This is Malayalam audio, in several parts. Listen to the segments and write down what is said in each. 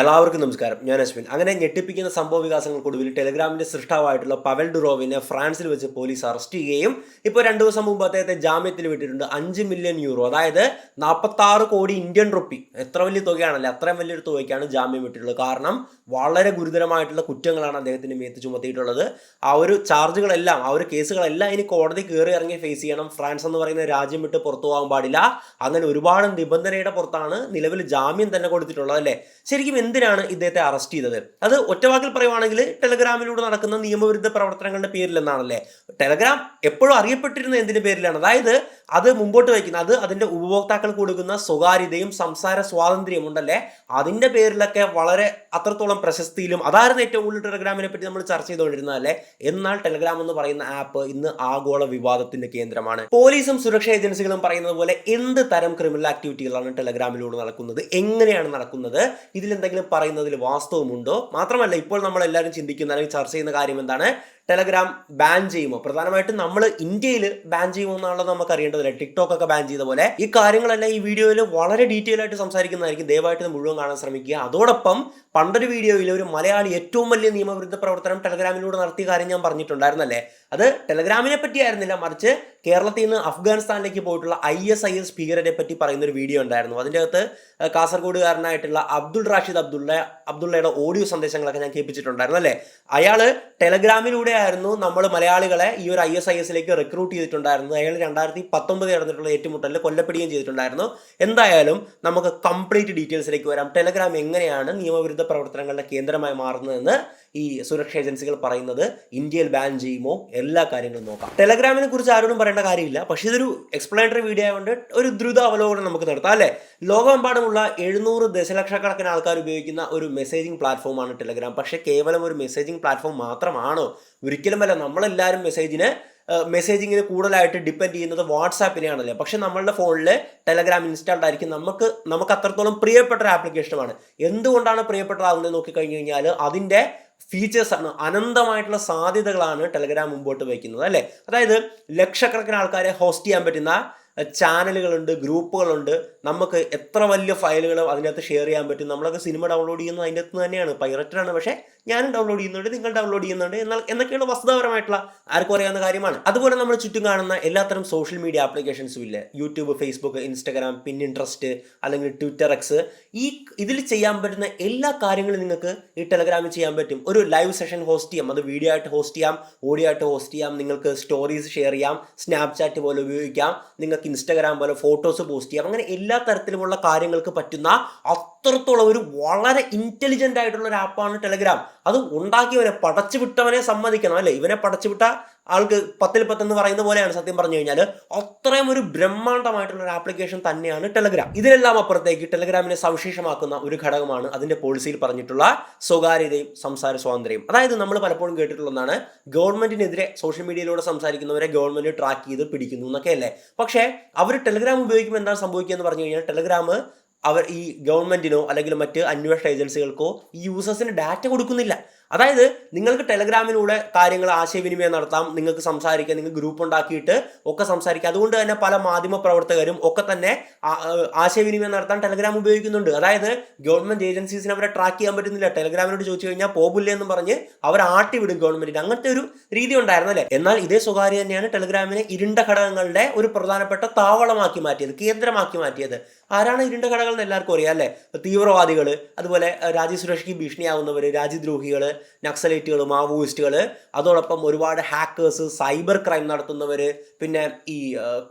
എല്ലാവർക്കും നമസ്കാരം. ഞാൻ അശ്വിൻ. അങ്ങനെ ഞെട്ടിപ്പിക്കുന്ന സംഭവ വികാസങ്ങൾക്കൊടുവിൽ ടെലഗ്രാമിന്റെ സൃഷ്ടാവായിട്ടുള്ള പവൽ ഡുറോവിനെ ഫ്രാൻസിൽ വെച്ച് പോലീസ് അറസ്റ്റ് ചെയ്യുകയും ഇപ്പോൾ രണ്ട് ദിവസം മുമ്പ് അദ്ദേഹത്തെ ജാമ്യത്തിൽ വിട്ടിട്ടുണ്ട്. അഞ്ച് മില്യൺ യൂറോ. അതായത് നാൽപ്പത്താറ് കോടി ഇന്ത്യൻ റുപ്പി. എത്ര വലിയ തുകയാണല്ലേ? അത്രയും വലിയൊരു തുകയ്ക്കാണ് ജാമ്യം വിട്ടിട്ടുള്ളത്. കാരണം വളരെ ഗുരുതരമായിട്ടുള്ള കുറ്റങ്ങളാണ് അദ്ദേഹത്തിന് മേത്ത് ചുമത്തിയിട്ടുള്ളത്. ആ ഒരു ചാർജുകളെല്ലാം ആ ഒരു കേസുകളെല്ലാം ഇനി കോടതി കയറി ഇറങ്ങി ഫേസ് ചെയ്യണം. ഫ്രാൻസ് എന്ന് പറയുന്ന രാജ്യം വിട്ട് പുറത്തു പോകാൻ പാടില്ല. അങ്ങനെ ഒരുപാട് നിബന്ധനയുടെ പുറത്താണ് നിലവിൽ ജാമ്യം തന്നെ കൊടുത്തിട്ടുള്ളത് അല്ലേ? ശരിക്കും എന്തിനാണ് ഇദ്ദേഹത്തെ അറസ്റ്റ് ചെയ്തത്? അത് ഒറ്റവാക്കിൽ പറയുവാണെങ്കിൽ ടെലഗ്രാമിലൂടെ നടക്കുന്ന നിയമവിരുദ്ധ പ്രവർത്തനങ്ങളുടെ പേരിൽ എന്നാണല്ലേ ടെലഗ്രാം എപ്പോഴും അറിയപ്പെട്ടിരുന്ന എന്തിന്റെ പേരിലാണ്? അതായത് അത് മുമ്പോട്ട് വയ്ക്കുന്ന അത് അതിന്റെ ഉപഭോക്താക്കൾക്ക് കൊടുക്കുന്ന സ്വകാര്യതയും സംസാര സ്വാതന്ത്ര്യവും ഉണ്ടല്ലേ? അതിന്റെ പേരിലൊക്കെ വളരെ അത്രത്തോളം പ്രശസ്തിയിലും അതായിരുന്നു ഏറ്റവും കൂടുതൽ ടെലഗ്രാമിനെ പറ്റി നമ്മൾ ചർച്ച ചെയ്തുകൊണ്ടിരുന്നതല്ലേ? എന്നാൽ ടെലഗ്രാം എന്ന് പറയുന്ന ആപ്പ് ഇന്ന് ആഗോള വിവാദത്തിന്റെ കേന്ദ്രമാണ്. പോലീസും സുരക്ഷാ ഏജൻസികളും പറയുന്നത് പോലെ എന്ത് തരം ക്രിമിനൽ ആക്ടിവിറ്റികളാണ് ടെലഗ്രാമിലൂടെ നടക്കുന്നത്? എങ്ങനെയാണ് നടക്കുന്നത്? ഇതിൽ എന്തെങ്കിലും പറയുന്നതിൽ വാസ്തവമുണ്ടോ? മാത്രമല്ല ഇപ്പോൾ നമ്മൾ എല്ലാവരും ചിന്തിക്കുന്ന അല്ലെങ്കിൽ ചർച്ച ചെയ്യുന്ന കാര്യം എന്താണ്? ടെലഗ്രാം ബാൻ ചെയ്യുമോ? പ്രധാനമായിട്ടും നമ്മൾ ഇന്ത്യയിൽ ബാൻ ചെയ്യുമോ എന്നുള്ളത് നമുക്ക് അറിയേണ്ടതില്ല. ടിക്ടോക്ക് ഒക്കെ ബാൻ ചെയ്ത പോലെ ഈ കാര്യങ്ങളെല്ലാം ഈ വീഡിയോയിൽ വളരെ ഡീറ്റെയിൽ ആയിട്ട് സംസാരിക്കുന്നതായിരിക്കും. ദയവായിട്ട് മുഴുവൻ കാണാൻ ശ്രമിക്കുക. അതോടൊപ്പം പണ്ടൊരു വീഡിയോയിൽ ഒരു മലയാളി ഏറ്റവും വലിയ നിയമവിരുദ്ധ പ്രവർത്തനം ടെലഗ്രാമിലൂടെ നടത്തിയ കാര്യം ഞാൻ പറഞ്ഞിട്ടുണ്ടായിരുന്നല്ലേ? അത് ടെലഗ്രാമിനെ പറ്റിയായിരുന്നില്ല മറിച്ച് കേരളത്തിൽ നിന്ന് അഫ്ഗാനിസ്ഥാനിലേക്ക് പോയിട്ടുള്ള ഐ എസ് ഐ എസ് ഭീകരരെ പറ്റി പറയുന്ന ഒരു വീഡിയോ ഉണ്ടായിരുന്നു. അതിന്റെ അകത്ത് കാസർഗോഡുകാരനായിട്ടുള്ള അബ്ദുൾ റാഷിദ് അബ്ദുള്ള അബ്ദുള്ളയുടെ ഓഡിയോ സന്ദേശങ്ങളൊക്കെ ഞാൻ കേൾപ്പിച്ചിട്ടുണ്ടായിരുന്നു അല്ലേ? അയാൾ ടെലഗ്രാമിലൂടെ ആയിരുന്നു നമ്മൾ മലയാളികളെ ഈ ഒരു ഐ എസ് ഐ എസിലേക്ക് റിക്രൂട്ട് ചെയ്തിട്ടുണ്ടായിരുന്നത്. അയാൾ രണ്ടായിരത്തി പത്തൊമ്പത് നടന്നിട്ടുള്ള ഏറ്റുമുട്ടലിൽ കൊല്ലപ്പെടുകയും ചെയ്തിട്ടുണ്ടായിരുന്നു. എന്തായാലും നമുക്ക് കംപ്ലീറ്റ് ഡീറ്റെയിൽസിലേക്ക് വരാം. ടെലഗ്രാം എങ്ങനെയാണ് നിയമവിരുദ്ധ പ്രവർത്തനങ്ങളുടെ കേന്ദ്രമായി മാറുന്നതെന്ന് ഈ സുരക്ഷാ ഏജൻസികൾ പറയുന്നത്. ഇന്ത്യയിൽ ബാൻ ചെയ്യുമോ? എല്ലാ കാര്യങ്ങളും നോക്കാം. ടെലഗ്രാമിനെ കുറിച്ച് ആരോടും പറയേണ്ട കാര്യമില്ല. പക്ഷേ ഇതൊരു എക്സ്പ്ലനേറ്ററി വീഡിയോ ആയതുകൊണ്ട് ഒരു ദ്രുത അവലോകനം നമുക്ക് നടത്താം അല്ലേ? ലോകമെമ്പാടുമുള്ള എഴുന്നൂറ് ദശലക്ഷക്കണക്കിന് ആൾക്കാർ ഉപയോഗിക്കുന്ന ഒരു മെസ്സേജിംഗ് പ്ലാറ്റ്ഫോമാണ് ടെലഗ്രാം പക്ഷേ കേവലം ഒരു മെസ്സേജിംഗ് പ്ലാറ്റ്ഫോം മാത്രമാണോ ഒരിക്കലുമല്ല നമ്മളെല്ലാവരും മെസ്സേജിനെ മെസ്സേജിങ്ങിന് കൂടുതലായിട്ട് ഡിപ്പെൻഡ് ചെയ്യുന്നത് വാട്സാപ്പിനെയാണല്ലേ. പക്ഷെ നമ്മളുടെ ഫോണിൽ ടെലഗ്രാം ഇൻസ്റ്റാൾഡ് ആയിരിക്കും നമുക്ക് നമുക്ക് അത്രത്തോളം പ്രിയപ്പെട്ട ഒരു ആപ്ലിക്കേഷനുമാണ് എന്തുകൊണ്ടാണ് പ്രിയപ്പെട്ടതാകുന്നത് നോക്കിക്കഴിഞ്ഞ് കഴിഞ്ഞാൽ അതിന്റെ ഫീച്ചേഴ്സാണ് അനന്തമായിട്ടുള്ള സാധ്യതകളാണ് ടെലഗ്രാം മുമ്പോട്ട് വയ്ക്കുന്നത് അല്ലേ? അതായത് ലക്ഷക്കണക്കിന് ആൾക്കാരെ ഹോസ്റ്റ് ചെയ്യാൻ പറ്റുന്ന ചാനലുകളുണ്ട് ഗ്രൂപ്പുകളുണ്ട്. നമുക്ക് എത്ര വലിയ ഫയലുകൾ അതിനകത്ത് ഷെയർ ചെയ്യാൻ പറ്റും? നമ്മളൊക്കെ സിനിമ ഡൗൺലോഡ് ചെയ്യുന്നത് അതിന്റെ അകത്ത് തന്നെയാണ്. പൈററ്റഡ് പക്ഷേ ഞാനും ഡൗൺലോഡ് ചെയ്യുന്നുണ്ട് നിങ്ങൾ ഡൗൺലോഡ് ചെയ്യുന്നുണ്ട് എന്നാൽ എന്നൊക്കെയുള്ള വസ്തുതാപരമായിട്ടുള്ള ആർക്കും അറിയാവുന്ന കാര്യമാണ്. അതുപോലെ നമ്മൾ ചുറ്റും കാണുന്ന എല്ലാത്തരം സോഷ്യൽ മീഡിയ ആപ്ലിക്കേഷൻസും ഇല്ല? YouTube Facebook Instagram Pinterest അല്ലെങ്കിൽ ട്വിറ്റർ എക്സ് ഈ ഇതിൽ ചെയ്യാൻ പറ്റുന്ന എല്ലാ കാര്യങ്ങളും നിങ്ങൾക്ക് ഈ ടെലഗ്രാമിൽ ചെയ്യാൻ പറ്റും. ഒരു ലൈവ് സെഷൻ ഹോസ്റ്റ് ചെയ്യാം അത് വീഡിയോ ആയിട്ട് ഹോസ്റ്റ് ചെയ്യാം ഓഡിയോ ആയിട്ട് ഹോസ്റ്റ് ചെയ്യാം നിങ്ങൾക്ക് സ്റ്റോറീസ് ഷെയർ ചെയ്യാം സ്നാപ്ചാറ്റ് പോലെ ഉപയോഗിക്കാം നിങ്ങൾക്ക് ഇൻസ്റ്റാഗ്രാം പോലെ ഫോട്ടോസ് പോസ്റ്റ് ചെയ്യാം. അങ്ങനെ എല്ലാ തരത്തിലുമുള്ള കാര്യങ്ങൾക്ക് പറ്റുന്ന അത്രത്തോളം ഒരു വളരെ ഇന്റലിജന്റ് ആയിട്ടുള്ള ഒരു ആപ്പാണ് ടെലഗ്രാം അത് ഉണ്ടാക്കിയവനെ പടച്ചു വിട്ടവനെ സമ്മതിക്കണം അല്ലേ? ഇവനെ പടച്ചു വിട്ട ആൾക്ക് പത്തിൽ പത്തെന്ന് പറയുന്ന പോലെയാണ് സത്യം പറഞ്ഞു കഴിഞ്ഞാൽ അത്രയും ഒരു ബ്രഹ്മാണ്ടമായിട്ടുള്ള ഒരു ആപ്ലിക്കേഷൻ തന്നെയാണ് ടെലഗ്രാം ഇതിനെല്ലാം അപ്പുറത്തേക്ക് ടെലഗ്രാമിനെ സവിശേഷമാക്കുന്ന ഒരു ഘടകമാണ് അതിന്റെ പോളിസിയിൽ പറഞ്ഞിട്ടുള്ള സ്വകാര്യതയും സംസാര സ്വാതന്ത്ര്യവും. അതായത് നമ്മൾ പലപ്പോഴും കേട്ടിട്ടുള്ളതാണ് ഗവൺമെന്റിനെതിരെ സോഷ്യൽ മീഡിയയിലൂടെ സംസാരിക്കുന്നവരെ ഗവൺമെന്റ് ട്രാക്ക് ചെയ്ത് പിടിക്കുന്നു എന്നൊക്കെ അല്ലേ? പക്ഷേ അവർ ടെലഗ്രാം ഉപയോഗിക്കുമ്പോൾ എന്താണ് സംഭവിക്കുക എന്ന് പറഞ്ഞു കഴിഞ്ഞാൽ ടെലഗ്രാം അവർ ഈ ഗവൺമെന്റിനോ അല്ലെങ്കിൽ മറ്റ് അന്വേഷണ ഏജൻസികൾക്കോ ഈ യൂസേഴ്സിന് ഡാറ്റ കൊടുക്കുന്നില്ല. അതായത് നിങ്ങൾക്ക് ടെലഗ്രാമിലൂടെ കാര്യങ്ങൾ ആശയവിനിമയം നടത്താം നിങ്ങൾക്ക് സംസാരിക്കാം നിങ്ങൾ ഗ്രൂപ്പ് ഉണ്ടാക്കിയിട്ട് ഒക്കെ സംസാരിക്കാം. അതുകൊണ്ട് തന്നെ പല മാധ്യമ പ്രവർത്തകരും ഒക്കെ തന്നെ ആശയവിനിമയം നടത്താൻ ടെലഗ്രാം ഉപയോഗിക്കുന്നുണ്ട്. അതായത് ഗവൺമെന്റ് ഏജൻസീസിനെ അവരെ ട്രാക്ക് ചെയ്യാൻ പറ്റുന്നില്ല. ടെലഗ്രാമിനോട് ചോദിച്ചു കഴിഞ്ഞാൽ പോകില്ല എന്ന് പറഞ്ഞ് അവർ ആട്ടി വിടും ഗവൺമെന്റിന്. അങ്ങനത്തെ ഒരു രീതി ഉണ്ടായിരുന്നല്ലേ എന്നാൽ ഇതേ സ്വകാര്യ തന്നെയാണ് ടെലഗ്രാമിനെ ഇരുണ്ട ഘടകങ്ങളുടെ ഒരു പ്രധാനപ്പെട്ട താവളമാക്കി മാറ്റിയത് കേന്ദ്രമാക്കി മാറ്റിയത്. ആരാണ് ഇരുണ്ട ഘടകങ്ങൾ എന്ന് എല്ലാവർക്കും അറിയാം അല്ലേ? തീവ്രവാദികൾ അതുപോലെ രാജ്യസുരക്ഷയ്ക്ക് ഭീഷണിയാവുന്നവർ രാജ്യദ്രോഹികൾ നക്സലൈറ്റുകൾ മാവോയിസ്റ്റുകൾ അതോടൊപ്പം ഒരുപാട് ഹാക്കേഴ്സ് സൈബർ ക്രൈം നടത്തുന്നവർ പിന്നെ ഈ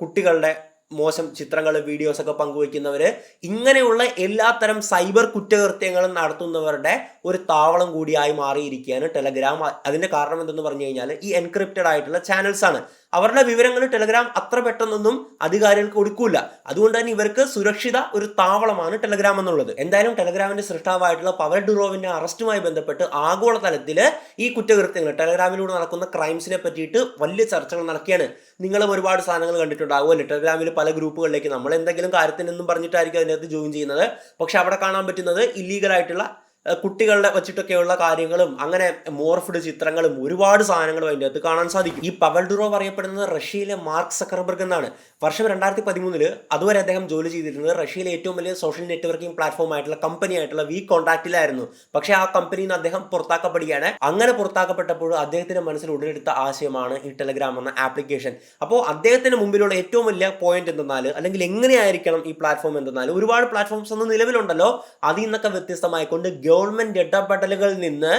കുട്ടികളുടെ മോശം ചിത്രങ്ങൾ വീഡിയോസ് ഒക്കെ പങ്കുവയ്ക്കുന്നവർ ഇങ്ങനെയുള്ള എല്ലാത്തരം സൈബർ കുറ്റകൃത്യങ്ങളും നടത്തുന്നവരുടെ ഒരു താവളം കൂടിയായി മാറിയിരിക്കുകയാണ് ടെലഗ്രാം അതിന്റെ കാരണം എന്തെന്ന് പറഞ്ഞു കഴിഞ്ഞാൽ ഈ എൻക്രിപ്റ്റഡ് ആയിട്ടുള്ള ചാനൽസാണ് അവരുടെ വിവരങ്ങൾ ടെലഗ്രാം അത്ര പെട്ടെന്നൊന്നും അധികാരികൾക്ക് കൊടുക്കൂല അതുകൊണ്ട് തന്നെ ഇവർക്ക് സുരക്ഷിത ഒരു താവളമാണ് ടെലഗ്രാം എന്നുള്ളത്. എന്തായാലും ടെലഗ്രാമിന്റെ സൃഷ്ടാവായിട്ടുള്ള പവർ ഡുറോവിന്റെ അറസ്റ്റുമായി ബന്ധപ്പെട്ട് ആഗോളതലത്തിൽ ഈ കുറ്റകൃത്യങ്ങൾ ടെലഗ്രാമിലൂടെ നടക്കുന്ന ക്രൈംസിനെ പറ്റിയിട്ട് വലിയ ചർച്ചകൾ നടക്കുകയാണ്. നിങ്ങളും ഒരുപാട് സാധനങ്ങൾ കണ്ടിട്ടുണ്ടാകുമല്ലോ ടെലഗ്രാമിൽ പല ഗ്രൂപ്പുകളിലേക്ക് നമ്മൾ എന്തെങ്കിലും കാര്യത്തിനെന്നും പറഞ്ഞിട്ടായിരിക്കും അതിനകത്ത് ജോയിൻ ചെയ്യുന്നത്. പക്ഷെ അവിടെ കാണാൻ പറ്റുന്നത് ഏഹ് കുട്ടികളുടെ വെച്ചിട്ടൊക്കെയുള്ള കാര്യങ്ങളും അങ്ങനെ മോർഫ്ഡ് ചിത്രങ്ങളും ഒരുപാട് സാധനങ്ങളും അതിന്റെ അകത്ത് കാണാൻ സാധിക്കും. ഈ പവൽ ഡുറോവ് അറിയപ്പെടുന്നത് റഷ്യയിലെ മാർക്ക് സക്കർബർഗ് എന്നാണ്. വർഷം രണ്ടായിരത്തി പതിമൂന്നിൽ അതുവരെ അദ്ദേഹം ജോലി ചെയ്തിരുന്നത് റഷ്യയിലെ ഏറ്റവും വലിയ സോഷ്യൽ നെറ്റ്വർക്കിംഗ് പ്ലാറ്റ്ഫോം ആയിട്ടുള്ള കമ്പനി ആയിട്ടുള്ള വി കോൺടാക്റ്റിലായിരുന്നു പക്ഷേ ആ കമ്പനിയിൽ നിന്ന് അദ്ദേഹം പുറത്താക്കപ്പെടുകയാണ്. അങ്ങനെ പുറത്താക്കപ്പെട്ടപ്പോൾ അദ്ദേഹത്തിന്റെ മനസ്സിൽ ഉടലെടുത്ത ആശയമാണ് ഈ ടെലഗ്രാം എന്ന ആപ്ലിക്കേഷൻ അപ്പോൾ അദ്ദേഹത്തിന് മുമ്പിലുള്ള ഏറ്റവും വലിയ പോയിന്റ് എന്തെന്നാൽ അല്ലെങ്കിൽ എങ്ങനെയായിരിക്കണം ഈ പ്ലാറ്റ്ഫോം എന്തെന്നാൽ ഒരുപാട് പ്ലാറ്റ്ഫോംസ് ഒന്നും നിലവിലുണ്ടല്ലോ. അതിൽ നിന്നൊക്കെ വ്യത്യസ്തമായിക്കൊണ്ട് ഗവൺമെന്റ് ഇടപെടലുകളിൽ നിന്ന്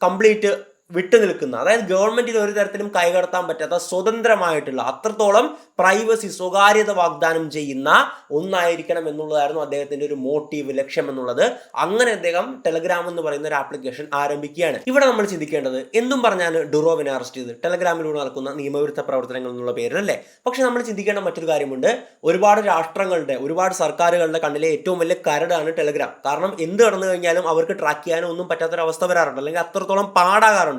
കംപ്ലീറ്റ് വിട്ടു നിൽക്കുന്ന അതായത് ഗവൺമെന്റിന് ഒരു തരത്തിലും കൈകടത്താൻ പറ്റാത്ത സ്വതന്ത്രമായിട്ടുള്ള അത്രത്തോളം പ്രൈവസി സ്വകാര്യത വാഗ്ദാനം ചെയ്യുന്ന ഒന്നായിരിക്കണം എന്നുള്ളതായിരുന്നു അദ്ദേഹത്തിന്റെ ഒരു മോട്ടീവ് ലക്ഷ്യം എന്നുള്ളത്. അങ്ങനെ അദ്ദേഹം ടെലഗ്രാം എന്ന് പറയുന്ന ഒരു ആപ്ലിക്കേഷൻ ആരംഭിക്കുകയാണ്. ഇവിടെ നമ്മൾ ചിന്തിക്കേണ്ടത് എന്തും പറഞ്ഞാൽ ഡുറോവിനെ അറസ്റ്റ് ചെയ്ത് ടെലഗ്രാമിലൂടെ നടക്കുന്ന നിയമവിരുദ്ധ പ്രവർത്തനങ്ങൾ എന്നുള്ള പേരിലല്ലേ പക്ഷെ നമ്മൾ ചിന്തിക്കേണ്ട മറ്റൊരു കാര്യമുണ്ട്. ഒരുപാട് രാഷ്ട്രങ്ങളുടെ ഒരുപാട് സർക്കാരുകളുടെ കണ്ണിലെ ഏറ്റവും വലിയ കരടാണ് ടെലഗ്രാം കാരണം എന്ത് കടന്നു കഴിഞ്ഞാലും അവർക്ക് ട്രാക്ക് ചെയ്യാനോ ഒന്നും പറ്റാത്തൊരവസ്ഥ വരാറുണ്ട്. അല്ലെങ്കിൽ അത്രത്തോളം പാടാകാറുണ്ട്.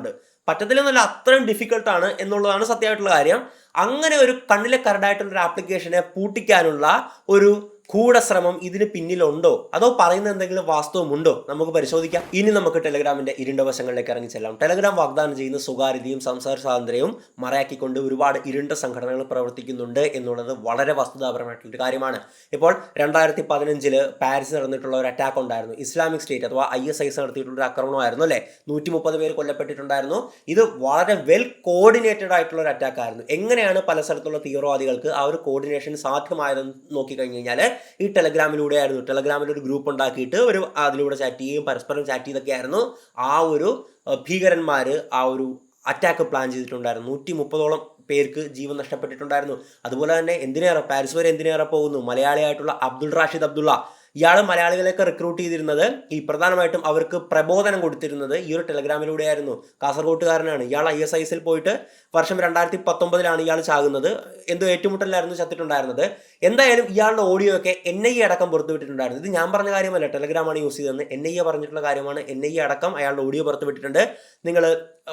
പറ്റത്തില്ലെന്നല്ല അത്രയും ഡിഫിക്കൽട്ടാണ് എന്നുള്ളതാണ് സത്യമായിട്ടുള്ള കാര്യം. അങ്ങനെ ഒരു കണ്ണിലെ കരടായിട്ടുള്ള ഒരു ആപ്ലിക്കേഷനെ പൂട്ടിക്കാനുള്ള ഒരു ഗൂഢശ്രമം ഇതിന് പിന്നിലുണ്ടോ? അതോ പറയുന്ന എന്തെങ്കിലും വാസ്തവമുണ്ടോ? നമുക്ക് പരിശോധിക്കാം. ഇനി നമുക്ക് ടെലഗ്രാമിന്റെ ഇരുണ്ട വശങ്ങളിലേക്ക് ഇറങ്ങി ചെല്ലാം. ടെലഗ്രാം വാഗ്ദാനം ചെയ്യുന്ന സ്വകാര്യതയും സംസാര സ്വാതന്ത്ര്യവും മറയാക്കിക്കൊണ്ട് ഒരുപാട് ഇരുണ്ട സംഘടനകൾ പ്രവർത്തിക്കുന്നുണ്ട് എന്നുള്ളത് വളരെ വസ്തുതാപരമായിട്ടുള്ള കാര്യമാണ്. ഇപ്പോൾ രണ്ടായിരത്തി പതിനഞ്ചിൽ പാരീസ് നടന്നിട്ടുള്ള ഒരു അറ്റാക്ക് ഉണ്ടായിരുന്നു. ഇസ്ലാമിക് സ്റ്റേറ്റ് അഥവാ ഐ എസ് ഐ എസ് നടത്തിയിട്ടുള്ള ഒരു ആക്രമണമായിരുന്നു അല്ലേ? നൂറ്റി മുപ്പത് പേര് കൊല്ലപ്പെട്ടിട്ടുണ്ടായിരുന്നു. ഇത് വളരെ വെൽ കോർഡിനേറ്റഡ് ആയിട്ടുള്ള ഒരു അറ്റാക്ക് ആയിരുന്നു. എങ്ങനെയാണ് പല സ്ഥലത്തുള്ള തീവ്രവാദികൾക്ക് ആ ഒരു കോർഡിനേഷൻ സാധ്യമായതെന്ന് നോക്കിക്കഴിഞ്ഞ് കഴിഞ്ഞാൽ ഈ ടെലഗ്രാമിലൂടെ ആയിരുന്നു ടെലഗ്രാമിൽ ഒരു ഗ്രൂപ്പ് ഉണ്ടാക്കിയിട്ട് ഒരു അതിലൂടെ ചാറ്റ് ചെയ്യുകയും പരസ്പരം ചാറ്റ് ചെയ്തൊക്കെ ആയിരുന്നു ആ ഒരു ഭീകരന്മാർ ആ ഒരു അറ്റാക്ക് പ്ലാൻ ചെയ്തിട്ടുണ്ടായിരുന്നു. നൂറ്റി മുപ്പതോളം പേർക്ക് ജീവൻ നഷ്ടപ്പെട്ടിട്ടുണ്ടായിരുന്നു. അതുപോലെ തന്നെ എന്തിനേറെ പാരീസ് വരെ എന്തിനേറെ പോകുന്നു? മലയാളിയായിട്ടുള്ള അബ്ദുൾ റാഷിദ് അബ്ദുള്ള ഇയാൾ മലയാളികളെയൊക്കെ റിക്രൂട്ട് ചെയ്തിരുന്നത് ഈ പ്രധാനമായിട്ടും അവർക്ക് പ്രബോധനം കൊടുത്തിരുന്നത് ഈ ഒരു ടെലഗ്രാമിലൂടെയായിരുന്നു. കാസർഗോട്ടുകാരനാണ്. ഇയാൾ ഐ എസ് ഐ എസിൽ പോയിട്ട് വർഷം രണ്ടായിരത്തി പത്തൊമ്പതിലാണ് ഇയാൾ ചാകുന്നത്. എന്തോ ഏറ്റുമുട്ടലായിരുന്നു ചത്തിട്ടുണ്ടായിരുന്നത്. എന്തായാലും ഇയാളുടെ ഓഡിയോ ഒക്കെ എൻ ഐ എ അടക്കം പുറത്തുവിട്ടിട്ടുണ്ടായിരുന്നു ഇത് ഞാൻ പറഞ്ഞ കാര്യമല്ല. ടെലഗ്രാമാണ് യൂസ് ചെയ്തതെന്ന് എൻ ഐ എ പറഞ്ഞിട്ടുള്ള കാര്യമാണ്. എൻ ഐ എ അടക്കം അയാളുടെ ഓഡിയോ പുറത്തുവിട്ടിട്ടുണ്ട് നിങ്ങൾ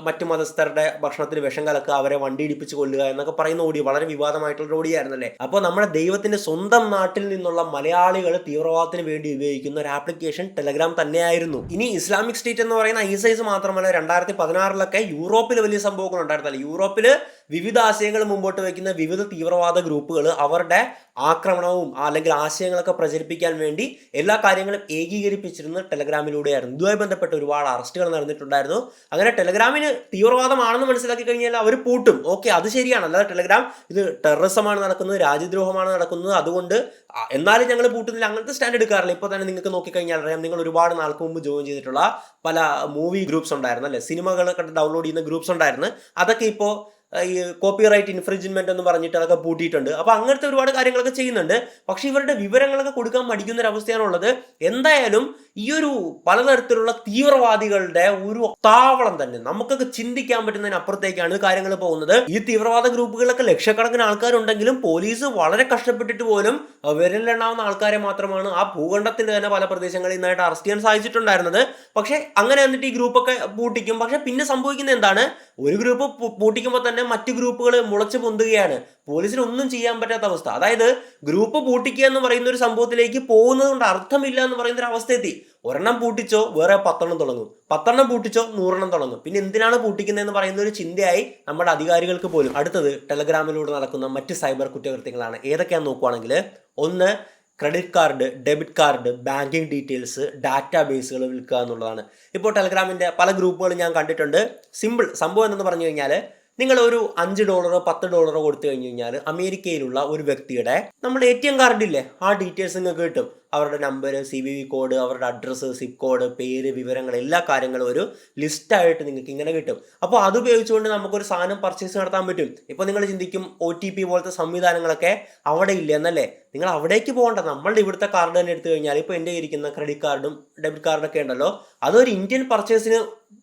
മറ്റു മതസ്ഥരുടെ ഭക്ഷണത്തിൽ വിഷം കലക്കുക അവരെ വണ്ടി ഇടിപ്പിച്ച് കൊല്ലുക എന്നൊക്കെ പറയുന്ന ഓടി വളരെ വിവാദമായിട്ടുള്ള ഓടിയായിരുന്നല്ലേ അപ്പോൾ നമ്മുടെ ദൈവത്തിന്റെ സ്വന്തം നാട്ടിൽ നിന്നുള്ള മലയാളികൾ തീവ്രവാദത്തിന് വേണ്ടി ഉപയോഗിക്കുന്ന ഒരു ആപ്ലിക്കേഷൻ ടെലഗ്രാം തന്നെയായിരുന്നു. ഇനി ഇസ്ലാമിക് സ്റ്റേറ്റ് എന്ന് പറയുന്ന ഐസൈസ് മാത്രമല്ല രണ്ടായിരത്തി പതിനാറിലൊക്കെ യൂറോപ്പിൽ വലിയ സംഭവങ്ങൾ ഉണ്ടായിരുന്നല്ലേ യൂറോപ്പിൽ വിവിധ ആശയങ്ങൾ മുമ്പോട്ട് വയ്ക്കുന്ന വിവിധ തീവ്രവാദ ഗ്രൂപ്പുകൾ അവരുടെ ആക്രമണവും അല്ലെങ്കിൽ ആശയങ്ങളൊക്കെ പ്രചരിപ്പിക്കാൻ വേണ്ടി എല്ലാ കാര്യങ്ങളും ഏകീകരിപ്പിച്ചിരുന്ന ടെലഗ്രാമിലൂടെയായിരുന്നു. ഇതുമായി ബന്ധപ്പെട്ട് ഒരുപാട് അറസ്റ്റുകൾ നടന്നിട്ടുണ്ടായിരുന്നു. അങ്ങനെ ടെലഗ്രാമിന് തീവ്രവാദമാണെന്ന് മനസ്സിലാക്കി കഴിഞ്ഞാൽ അവർ പൂട്ടും. ഓക്കെ അത് ശരിയാണ്. അല്ലാതെ ടെലഗ്രാം ഇത് ടെററിസമാണ് നടക്കുന്നത് രാജ്യദ്രോഹമാണ് നടക്കുന്നത്. അതുകൊണ്ട് എന്നാലും ഞങ്ങൾ പൂട്ടുന്നില്ല. അങ്ങനത്തെ സ്റ്റാൻഡ് എടുക്കാറില്ല. ഇപ്പോൾ തന്നെ നിങ്ങൾക്ക് നോക്കിക്കഴിഞ്ഞാൽ അറിയാം. നിങ്ങൾ ഒരുപാട് നാൾക്ക് മുമ്പ് ജോയിൻ ചെയ്തിട്ടുള്ള പല മൂവി ഗ്രൂപ്പ്സ് ഉണ്ടായിരുന്നു അല്ലേ? സിനിമകളൊക്കെ ഡൗൺലോഡ് ചെയ്യുന്ന ഗ്രൂപ്പ്സ് ഉണ്ടായിരുന്നു. അതൊക്കെ ഇപ്പോൾ ഈ കോപ്പി റൈറ്റ് ഇൻഫ്രിഞ്ച്മെന്റ് എന്ന് പറഞ്ഞിട്ട് അതൊക്കെ പൂട്ടിയിട്ടുണ്ട്. അപ്പോൾ അങ്ങനത്തെ ഒരുപാട് കാര്യങ്ങളൊക്കെ ചെയ്യുന്നുണ്ട്. പക്ഷേ ഇവരുടെ വിവരങ്ങളൊക്കെ കൊടുക്കാൻ മടിക്കുന്ന ഒരു അവസ്ഥയാണുള്ളത് എന്തായാലും ഈ ഒരു പലതരത്തിലുള്ള തീവ്രവാദികളുടെ ഒരു താവളം തന്നെ നമുക്കൊക്കെ ചിന്തിക്കാൻ പറ്റുന്നതിന് അപ്പുറത്തേക്കാണ് കാര്യങ്ങൾ പോകുന്നത്. ഈ തീവ്രവാദ ഗ്രൂപ്പുകളിലൊക്കെ ലക്ഷക്കണക്കിന് ആൾക്കാരുണ്ടെങ്കിലും പോലീസ് വളരെ കഷ്ടപ്പെട്ടിട്ട് പോലും വിരലിലെണ്ണാവുന്ന ആൾക്കാരെ മാത്രമാണ് ആ ഭൂഖണ്ഡത്തിന്റെ തന്നെ പല പ്രദേശങ്ങളിൽ നിന്നായിട്ട് അറസ്റ്റ് ചെയ്യാൻ സാധിച്ചിട്ടുണ്ടായിരുന്നത്. പക്ഷേ അങ്ങനെ എന്നിട്ട് ഈ ഗ്രൂപ്പൊക്കെ പൂട്ടിക്കും. പക്ഷെ പിന്നെ സംഭവിക്കുന്നത് എന്താണ്? ഒരു ഗ്രൂപ്പ് പൂട്ടിക്കുമ്പോൾ തന്നെ മറ്റു ഗ്രൂപ്പുകൾ മുളച്ചു പൊന്തുകയാണ്. പോലീസിന് ഒന്നും ചെയ്യാൻ പറ്റാത്ത അവസ്ഥ. അതായത് ഗ്രൂപ്പ് പൂട്ടിക്കുക എന്ന് പറയുന്ന ഒരു സംഭവത്തിലേക്ക് പോകുന്നത് കൊണ്ട് അർത്ഥമില്ല എന്ന് പറയുന്ന ഒരു അവസ്ഥ എത്തി ഒരെണ്ണം പൂട്ടിച്ചോ വേറെ പത്തെണ്ണം തുടങ്ങും. പത്തെണ്ണം പൂട്ടിച്ചോ നൂറെണ്ണം തുടങ്ങും. പിന്നെ എന്തിനാണ് പൂട്ടിക്കുന്നതെന്ന് പറയുന്ന ഒരു ചിന്തയായി നമ്മുടെ അധികാരികൾക്ക് പോലും. അടുത്തത് ടെലഗ്രാമിലൂടെ നടക്കുന്ന മറ്റ് സൈബർ കുറ്റകൃത്യങ്ങളാണ്. ഏതൊക്കെയാണെന്ന് നോക്കുവാണെങ്കിൽ ഒന്ന് credit card debit card banking details data ബേസുകൾ വിൽക്കുക എന്നുള്ളതാണ്. ഇപ്പോൾ ടെലഗ്രാമിന്റെ പല ഗ്രൂപ്പുകളും ഞാൻ കണ്ടിട്ടുണ്ട്. സിമ്പിൾ സംഭവം എന്തെന്ന് പറഞ്ഞു കഴിഞ്ഞാൽ നിങ്ങൾ ഒരു അഞ്ച് ഡോളറോ പത്ത് ഡോളറോ കൊടുത്തു കഴിഞ്ഞു കഴിഞ്ഞാൽ അമേരിക്കയിലുള്ള ഒരു വ്യക്തിയുടെ നമ്മുടെ എ ടി എം കാർഡില്ലേ ആ ഡീറ്റെയിൽസ് നിങ്ങൾക്ക് കിട്ടും. അവരുടെ number C V V code അവരുടെ അഡ്രസ്സ് സിപ്പ് കോഡ് പേര് വിവരങ്ങൾ എല്ലാ കാര്യങ്ങളും ഒരു ലിസ്റ്റായിട്ട് നിങ്ങൾക്ക് ഇങ്ങനെ കിട്ടും. അപ്പോൾ അത് ഉപയോഗിച്ചുകൊണ്ട് നമുക്കൊരു സാധനം പർച്ചേസ് നടത്താൻ പറ്റും. ഇപ്പോൾ നിങ്ങൾ ചിന്തിക്കും ഒ ടി പി പോലത്തെ സംവിധാനങ്ങളൊക്കെ അവിടെ ഇല്ല എന്നല്ലേ നിങ്ങൾ അവിടേക്ക് പോകണ്ട. നമ്മളുടെ ഇവിടുത്തെ കാർഡ് തന്നെ എടുത്തു കഴിഞ്ഞാൽ ഇപ്പോൾ എന്റെ ഇരിക്കുന്ന ക്രെഡിറ്റ് കാർഡും ഡെബിറ്റ് കാർഡൊക്കെ ഉണ്ടല്ലോ. അതൊരു ഇന്ത്യൻ പർച്ചേസിന്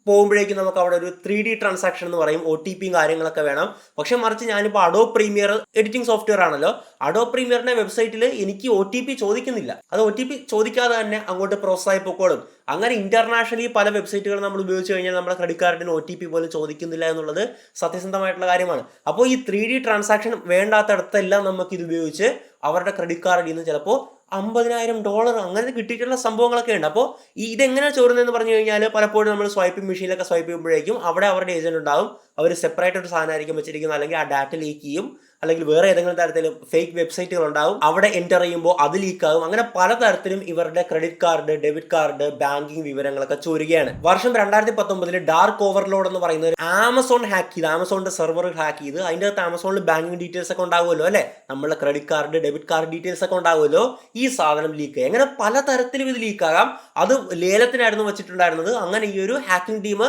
പോകുമ്പോഴേക്കും നമുക്ക് അവിടെ ഒരു ത്രീ ഡി ട്രാൻസാക്ഷൻ എന്ന് പറയും. ഒ ടി പിയും കാര്യങ്ങളൊക്കെ വേണം. പക്ഷെ മറിച്ച് ഞാനിപ്പോൾ അഡോ പ്രീമിയർ എഡിറ്റിംഗ് സോഫ്റ്റ്വെയർ ആണല്ലോ. അഡോ പ്രീമിയറിന്റെ വെബ്സൈറ്റിൽ എനിക്ക് ഒ ടി പി ചോദിക്കുന്നില്ല. അത് ഒ ടി പി ചോദിക്കാതെ തന്നെ അങ്ങോട്ട് പ്രോസസ് ആയി പൊക്കോളും. അങ്ങനെ ഇന്റർനാഷണലി പല വെബ്സൈറ്റുകൾ നമ്മൾ ഉപയോഗിച്ച് കഴിഞ്ഞാൽ നമ്മുടെ ക്രെഡിറ്റ് കാർഡിന് ഒ ടി പി പോലും ചോദിക്കുന്നില്ല എന്നുള്ളത് സത്യസന്ധമായിട്ടുള്ള കാര്യമാണ്. അപ്പോൾ ഈ ത്രീ ഡി ട്രാൻസാക്ഷൻ വേണ്ടാത്തടത്തെല്ലാം നമുക്ക് ഇത് ഉപയോഗിച്ച് അവരുടെ ക്രെഡിറ്റ് കാർഡിൽ നിന്ന് ചിലപ്പോൾ അമ്പതിനായിരം ഡോളർ അങ്ങനെ കിട്ടിയിട്ടുള്ള സംഭവങ്ങളൊക്കെ ഉണ്ട്. അപ്പോൾ ഇതെങ്ങനെ ചോരുന്നതെന്ന് പറഞ്ഞു കഴിഞ്ഞാൽ പലപ്പോഴും നമ്മൾ സ്വൈപ്പിംഗ് മെഷീനിലൊക്കെ സ്വൈപ്പ് ചെയ്യുമ്പോഴേക്കും അവിടെ അവരുടെ ഏജന്റ് ഉണ്ടാവും. അവർ സെപ്പറേറ്റ് ഒരു സാധനമായിരിക്കും വെച്ചിരിക്കുന്നത്. അല്ലെങ്കിൽ ആ ഡാറ്റ ലീക്ക് ചെയ്യും. അല്ലെങ്കിൽ വേറെ ഏതെങ്കിലും തരത്തിൽ ഫേക്ക് വെബ്സൈറ്റുകൾ ഉണ്ടാവും. അവിടെ എന്റർ ചെയ്യുമ്പോൾ അത് ലീക്കാകും അങ്ങനെ പലതരത്തിലും ഇവരുടെ credit card debit card banking വിവരങ്ങളൊക്കെ ചോരുകയാണ്. വർഷം രണ്ടായിരത്തി പത്തൊമ്പതിൽ ഡാർക്ക് ഓവർലോഡ് എന്ന് പറയുന്ന ഒരു ആമസോൺ ഹാക്ക് ചെയ്ത് ആമസോണിന്റെ സെർവർ ഹാക്ക് ചെയ്ത് അതിന്റെ അകത്ത് ആമസോണിൽ ബാങ്കിങ് ഡീറ്റെയിൽസ് ഒക്കെ ഉണ്ടാവുമല്ലോ അല്ലേ? നമ്മളെ credit card debit card details ഒക്കെ ഉണ്ടാവുമല്ലോ. ഈ സാധനം ലീക്ക് അങ്ങനെ പലതരത്തിലും ഇത് ലീക്കാകാം അത് ലേലത്തിനായിരുന്നു വെച്ചിട്ടുണ്ടായിരുന്നത്. അങ്ങനെ ഈ ഒരു ഹാക്കിംഗ് ടീം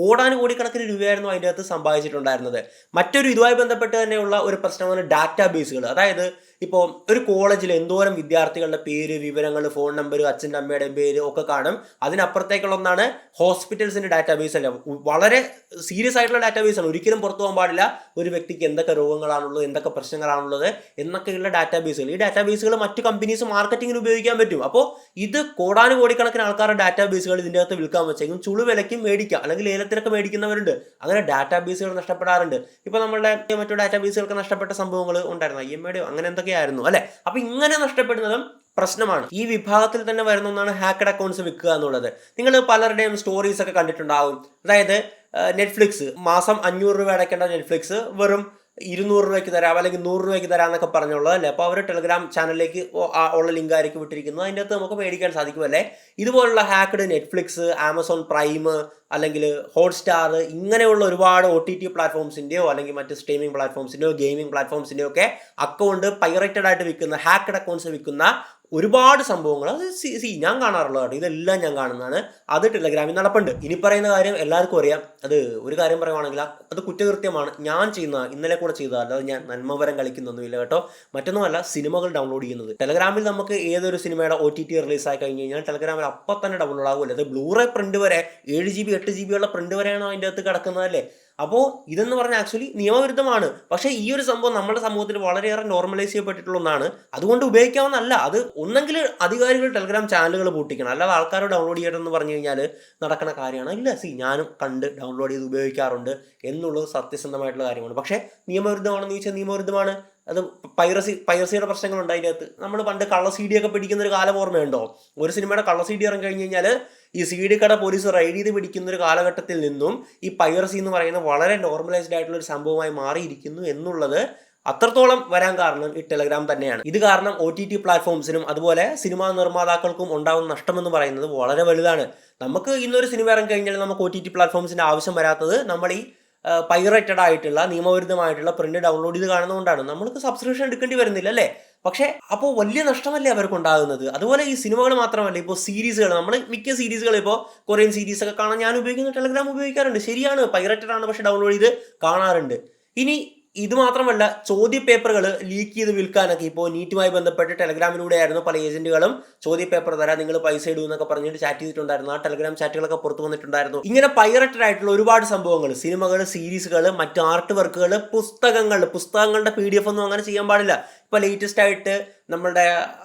കോടാനുകോടിക്കണക്കിന് രൂപയായിരുന്നു അതിന്റെ അകത്ത് സമ്പാദിച്ചിട്ടുണ്ടായിരുന്നത് മറ്റൊരു ഇതുമായി ബന്ധപ്പെട്ട് തന്നെയുള്ള ഒരു പ്രശ്നമാണ് ഡാറ്റാ ബേസുകൾ അതായത് ഇപ്പോൾ ഒരു കോളേജിൽ എന്തോരം വിദ്യാർത്ഥികളുടെ പേര് വിവരങ്ങൾ ഫോൺ നമ്പർ അച്ഛന്റെ അമ്മയുടെ പേര് ഒക്കെ കാണും. അതിനപ്പുറത്തേക്കുള്ള ഒന്നാണ് ഹോസ്പിറ്റൽസിന്റെ ഡാറ്റാബേസ് അല്ല. വളരെ സീരിയസ് ആയിട്ടുള്ള ഡാറ്റാബേസ് ആണ്. ഒരിക്കലും പുറത്തു പോകാൻ പാടില്ല. ഒരു വ്യക്തിക്ക് എന്തൊക്കെ രോഗങ്ങളാണുള്ളത് എന്തൊക്കെ പ്രശ്നങ്ങളാണുള്ളത് എന്നൊക്കെയുള്ള ഡാറ്റാബേസുകൾ. ഈ ഡാറ്റാബേസുകൾ മറ്റ് കമ്പനീസ് മാർക്കറ്റിങ്ങിന് ഉപയോഗിക്കാൻ പറ്റും. അപ്പോൾ ഇത് കോടാനുകോടിക്കണക്കിന് ആൾക്കാരുടെ ഡാറ്റാബേസുകൾ ഇതിന്റെ അകത്ത് വിൽക്കാൻ വെച്ചേക്കും. ചുളുവിലയ്ക്കും മേടിക്കാം. അല്ലെങ്കിൽ ലേലത്തിനൊക്കെ മേടിക്കുന്നവരുണ്ട്. അങ്ങനെ ഡാറ്റാബേസുകൾ നഷ്ടപ്പെടാറുണ്ട്. ഇപ്പോൾ നമ്മളുടെ മറ്റു ഡാറ്റാബേസുകൾക്ക് നഷ്ടപ്പെട്ട സംഭവങ്ങൾ ഉണ്ടായിരുന്നു. ഐ എം എയുടെയോ അങ്ങനെ എന്തൊക്കെയായിരുന്നു അല്ലെ? അപ്പൊ ഇങ്ങനെ നഷ്ടപ്പെടുന്നതും പ്രശ്നമാണ്. ഈ വിഭാഗത്തിൽ തന്നെ വരുന്ന ഒന്നാണ് ഹാക്കഡ് അക്കൗണ്ട്സ് വിൽക്കുക എന്നുള്ളത്. നിങ്ങൾ പലരുടെയും സ്റ്റോറീസ് ഒക്കെ കണ്ടിട്ടുണ്ടാവും. അതായത് നെറ്റ്ഫ്ലിക്സ് മാസം അഞ്ഞൂറ് രൂപ അടയ്ക്കേണ്ട നെറ്റ്ഫ്ലിക്സ് വെറും ഇരുന്നൂറ് രൂപയ്ക്ക് തരാം അല്ലെങ്കിൽ നൂറ് രൂപയ്ക്ക് തരാം എന്നൊക്കെ പറഞ്ഞുള്ളത് അല്ലേ? അപ്പോൾ അവർ ടെലഗ്രാം ചാനലിലേക്ക് ഉള്ള ലിങ്ക് ആയിരിക്കും വിട്ടിരിക്കുന്നത്. അതിന്റെ അകത്ത് നമുക്ക് മേടിക്കാൻ സാധിക്കും അല്ലേ? ഇതുപോലുള്ള ഹാക്ക്ഡ് നെറ്റ്ഫ്ലിക്സ് ആമസോൺ പ്രൈം അല്ലെങ്കിൽ ഹോട്ട്സ്റ്റാർ ഇങ്ങനെയുള്ള ഒരുപാട് ഒ ടി ടി പ്ലാറ്റ്ഫോംസിന്റെയോ അല്ലെങ്കിൽ മറ്റ് സ്ട്രീമിംഗ് പ്ലാറ്റ്ഫോംസിന്റെയോ ഗെയിമിംഗ് പ്ലാറ്റ്ഫോംസിന്റെയോ ഒക്കെ അക്കൗണ്ട് പൈറേറ്റഡ് ആയിട്ട് വിൽക്കുന്ന ഹാക്ക്ഡ് അക്കൗണ്ട്സ് വിൽക്കുന്ന ഒരുപാട് സംഭവങ്ങൾ. അത് സി സി ഞാൻ കാണാറുള്ളതാണ് ഇതെല്ലാം ഞാൻ കാണുന്നതാണ്. അത് ടെലഗ്രാമിൽ നടപ്പുണ്ട്. ഇനി പറയുന്ന കാര്യം എല്ലാവർക്കും അറിയാം. അത് ഒരു കാര്യം പറയുവാണെങ്കിൽ അത് കുറ്റകൃത്യമാണ്. ഞാൻ ചെയ്യുന്ന ഇന്നലെ കൂടെ ചെയ്തതല്ല അത് ഞാൻ നന്മവരം കളിക്കുന്നൊന്നുമില്ല കേട്ടോ. മറ്റൊന്നുമല്ല സിനിമകൾ ഡൗൺലോഡ് ചെയ്യുന്നത്. ടെലഗ്രാമിൽ നമുക്ക് ഏതൊരു സിനിമയുടെ ഒ ടി ടി റിലീസ് ആയി കഴിഞ്ഞ് കഴിഞ്ഞാൽ ടെലഗ്രാമിൽ അപ്പം തന്നെ ഡൗൺലോഡ് ആകുമല്ലോ അത് ബ്ലൂറേ പ്രിന്റ് വരെ ഏഴ് ജി ബി എട്ട് ജി ബി ഉള്ള പ്രിന്റ് വരെയാണ് അതിന്റെ അകത്ത് കിടക്കുന്നതല്ലേ അപ്പോൾ ഇതെന്ന് പറഞ്ഞാൽ ആക്ച്വലി നിയമവിരുദ്ധമാണ്. പക്ഷേ ഈ ഒരു സംഭവം നമ്മുടെ സമൂഹത്തിൽ വളരെയേറെ നോർമലൈസ് ചെയ്യപ്പെട്ടിട്ടുള്ള ഒന്നാണ്. അതുകൊണ്ട് ഉപയോഗിക്കാവുന്നതല്ല. അത് ഒന്നെങ്കിൽ അധികാരികൾ ടെലഗ്രാം ചാനലുകൾ പൂട്ടിക്കണം. അല്ലാതെ ആൾക്കാർ ഡൗൺലോഡ് ചെയ്യണമെന്ന് പറഞ്ഞു കഴിഞ്ഞാൽ നടക്കുന്ന കാര്യമാണ്. ഇല്ല സി ഞാനും കണ്ട് ഡൗൺലോഡ് ചെയ്ത് ഉപയോഗിക്കാറുണ്ട് എന്നുള്ളത് സത്യസന്ധമായിട്ടുള്ള കാര്യമാണ്. പക്ഷേ നിയമവിരുദ്ധമാണെന്ന് ചോദിച്ചാൽ നിയമവിരുദ്ധമാണ്. അത് പൈറസി പൈറസിയുടെ പ്രശ്നങ്ങളുണ്ട് അതിന്റെ അകത്ത് നമ്മൾ പണ്ട് കള്ള സി ഡി ഒക്കെ പിടിക്കുന്ന ഒരു കാലം ഓർമ്മയുണ്ടോ? ഒരു സിനിമയുടെ കള്ള സി ഡി ഇറങ്ങി കഴിഞ്ഞ് കഴിഞ്ഞാൽ ഈ സി ഡി കട പോലീസ് റൈഡ് ചെയ്ത് പിടിക്കുന്ന ഒരു കാലഘട്ടത്തിൽ നിന്നും ഈ പൈറസി എന്ന് പറയുന്ന വളരെ നോർമലൈസ്ഡ് ആയിട്ടുള്ള ഒരു സംഭവമായി മാറിയിരിക്കുന്നു എന്നുള്ളത് അത്രത്തോളം വരാൻ കാരണം ഈ ടെലഗ്രാം തന്നെയാണ്. ഇത് കാരണം ഒ ടി ടി പ്ലാറ്റ്ഫോംസിനും അതുപോലെ സിനിമാ നിർമ്മാതാക്കൾക്കും ഉണ്ടാകുന്ന നഷ്ടമെന്ന് പറയുന്നത് വളരെ വലുതാണ്. നമുക്ക് ഇന്നൊരു സിനിമ ഇറങ്ങി കഴിഞ്ഞാൽ നമുക്ക് ഒ ടി ടി പ്ലാറ്റ്ഫോംസിന്റെ ആവശ്യം വരാത്തത് നമ്മൾ ഈ പൈറേറ്റഡ് ആയിട്ടുള്ള നിയമവിരുദ്ധമായിട്ടുള്ള പ്രിന്റ് ഡൗൺലോഡ് ചെയ്ത് കാണുന്നതുകൊണ്ടാണ്. നമ്മൾക്ക് സബ്സ്ക്രിപ്ഷൻ എടുക്കേണ്ടി വരുന്നില്ല അല്ലേ? പക്ഷേ അപ്പോൾ വലിയ നഷ്ടമല്ലേ അവർക്ക് ഉണ്ടാകുന്നത് അതുപോലെ ഈ സിനിമകൾ മാത്രമല്ല ഇപ്പോൾ സീരീസുകൾ നമ്മൾ മിക്ക സീരീസുകൾ ഇപ്പോൾ കൊറിയൻ സീരീസ് ഒക്കെ കാണാൻ ഞാൻ ഉപയോഗിക്കുന്ന ടെലഗ്രാം ഉപയോഗിക്കാറുണ്ട്. ശരിയാണ് പൈറേറ്റഡ് ആണ് പക്ഷേ ഡൗൺലോഡ് ചെയ്ത് കാണാറുണ്ട്. ഇനി ഇത് മാത്രമല്ല ചോദ്യ പേപ്പറുകൾ ലീക്ക് ചെയ്ത് വിൽക്കാനൊക്കെ ഇപ്പോൾ നീറ്റുമായി ബന്ധപ്പെട്ട് ടെലഗ്രാമിലൂടെ ആയിരുന്നു പല ഏജന്റുകളും ചോദ്യ പേപ്പർ തരാം നിങ്ങൾ പൈസ ഇടൂ എന്നൊക്കെ പറഞ്ഞിട്ട് ചാറ്റ് ചെയ്തിട്ടുണ്ടായിരുന്നു. ആ ടെലഗ്രാം ചാറ്റുകളൊക്കെ പുറത്തു വന്നിട്ടുണ്ടായിരുന്നു. ഇങ്ങനെ പൈററ്റഡ് ആയിട്ടുള്ള ഒരുപാട് സംഭവങ്ങൾ സിനിമകൾ സീരീസുകൾ മറ്റ് ആർട്ട് വർക്കുകൾ പുസ്തകങ്ങൾ പുസ്തകങ്ങളുടെ പി ഡി എഫ് ഒന്നും അങ്ങനെ ചെയ്യാൻ പാടില്ല. ഇപ്പോൾ ലേറ്റസ്റ്റ് ആയിട്ട് നമ്മളുടെ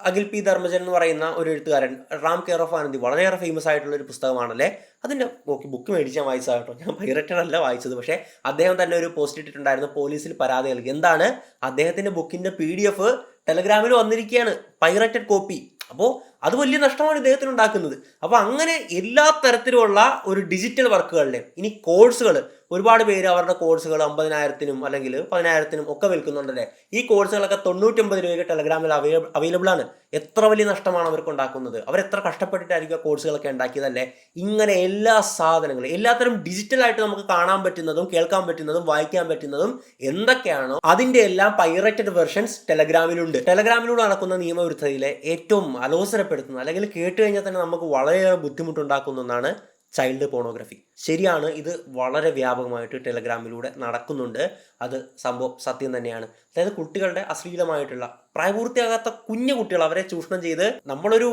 അഖിൽ പി ധർമ്മജൻ എന്ന് പറയുന്ന ഒരു എഴുത്തുകാരൻ റാം കെയർ ഓഫ് ആനന്ദി വളരെയേറെ ഫേമസ് ആയിട്ടുള്ള ഒരു പുസ്തകമാണല്ലേ? അതിന്റെ ഓക്കെ ബുക്ക് മേടിച്ചാൽ വായിച്ചതാ കേട്ടോ. ഞാൻ പൈററ്റഡ് അല്ല വായിച്ചത്. പക്ഷേ അദ്ദേഹം തന്നെ ഒരു പോസ്റ്റ് ഇട്ടിട്ടുണ്ടായിരുന്നു പോലീസിൽ പരാതി നൽകി. എന്താണ്? അദ്ദേഹത്തിന്റെ ബുക്കിന്റെ പി ഡി എഫ് ടെലഗ്രാമിൽ വന്നിരിക്കുകയാണ് പൈററ്റഡ് കോപ്പി അപ്പോൾ അത് വലിയ നഷ്ടമാണ് ഇദ്ദേഹത്തിന് ഉണ്ടാക്കുന്നത്. അപ്പോൾ അങ്ങനെ എല്ലാ തരത്തിലുമുള്ള ഒരു ഡിജിറ്റൽ വർക്കുകളിലെ ഇനി കോഴ്സുകൾ ഒരുപാട് പേര് അവരുടെ കോഴ്സുകൾ അമ്പതിനായിരത്തിനും അല്ലെങ്കിൽ പതിനായിരത്തിനും ഒക്കെ വിൽക്കുന്നുണ്ടല്ലേ? ഈ കോഴ്സുകളൊക്കെ തൊണ്ണൂറ്റൊമ്പത് രൂപയ്ക്ക് ടെലഗ്രാമിൽ അവൈലബിൾ ആണ് എത്ര വലിയ നഷ്ടമാണ് അവർക്ക് ഉണ്ടാക്കുന്നത്? അവർ എത്ര കഷ്ടപ്പെട്ടിട്ടായിരിക്കും കോഴ്സുകളൊക്കെ ഉണ്ടാക്കിയതല്ലേ? ഇങ്ങനെ എല്ലാ സാധനങ്ങളും എല്ലാത്തരം ഡിജിറ്റലായിട്ട് നമുക്ക് കാണാൻ പറ്റുന്നതും കേൾക്കാൻ പറ്റുന്നതും വായിക്കാൻ പറ്റുന്നതും എന്തൊക്കെയാണോ അതിന്റെ എല്ലാം പൈറേറ്റഡ് വെർഷൻസ് ടെലഗ്രാമിലുണ്ട്. ടെലഗ്രാമിലൂടെ നടക്കുന്ന നിയമവിരുദ്ധതയിലെ ഏറ്റവും അലോസരപ്പെടുത്തുന്ന അല്ലെങ്കിൽ കേട്ട് കഴിഞ്ഞാൽ തന്നെ നമുക്ക് വളരെയേറെ ബുദ്ധിമുട്ടുണ്ടാക്കുന്ന ഒന്നാണ് ചൈൽഡ് പോണോഗ്രഫി. ശരിയാണ് ഇത് വളരെ വ്യാപകമായിട്ട് ടെലഗ്രാമിലൂടെ നടക്കുന്നുണ്ട്. അത് സംഭവം സത്യം തന്നെയാണ്. അതായത് കുട്ടികളുടെ അശ്ലീലമായിട്ടുള്ള പ്രായപൂർത്തിയാകാത്ത കുഞ്ഞു കുട്ടികൾ അവരെ ചൂഷണം ചെയ്ത് നമ്മളൊരു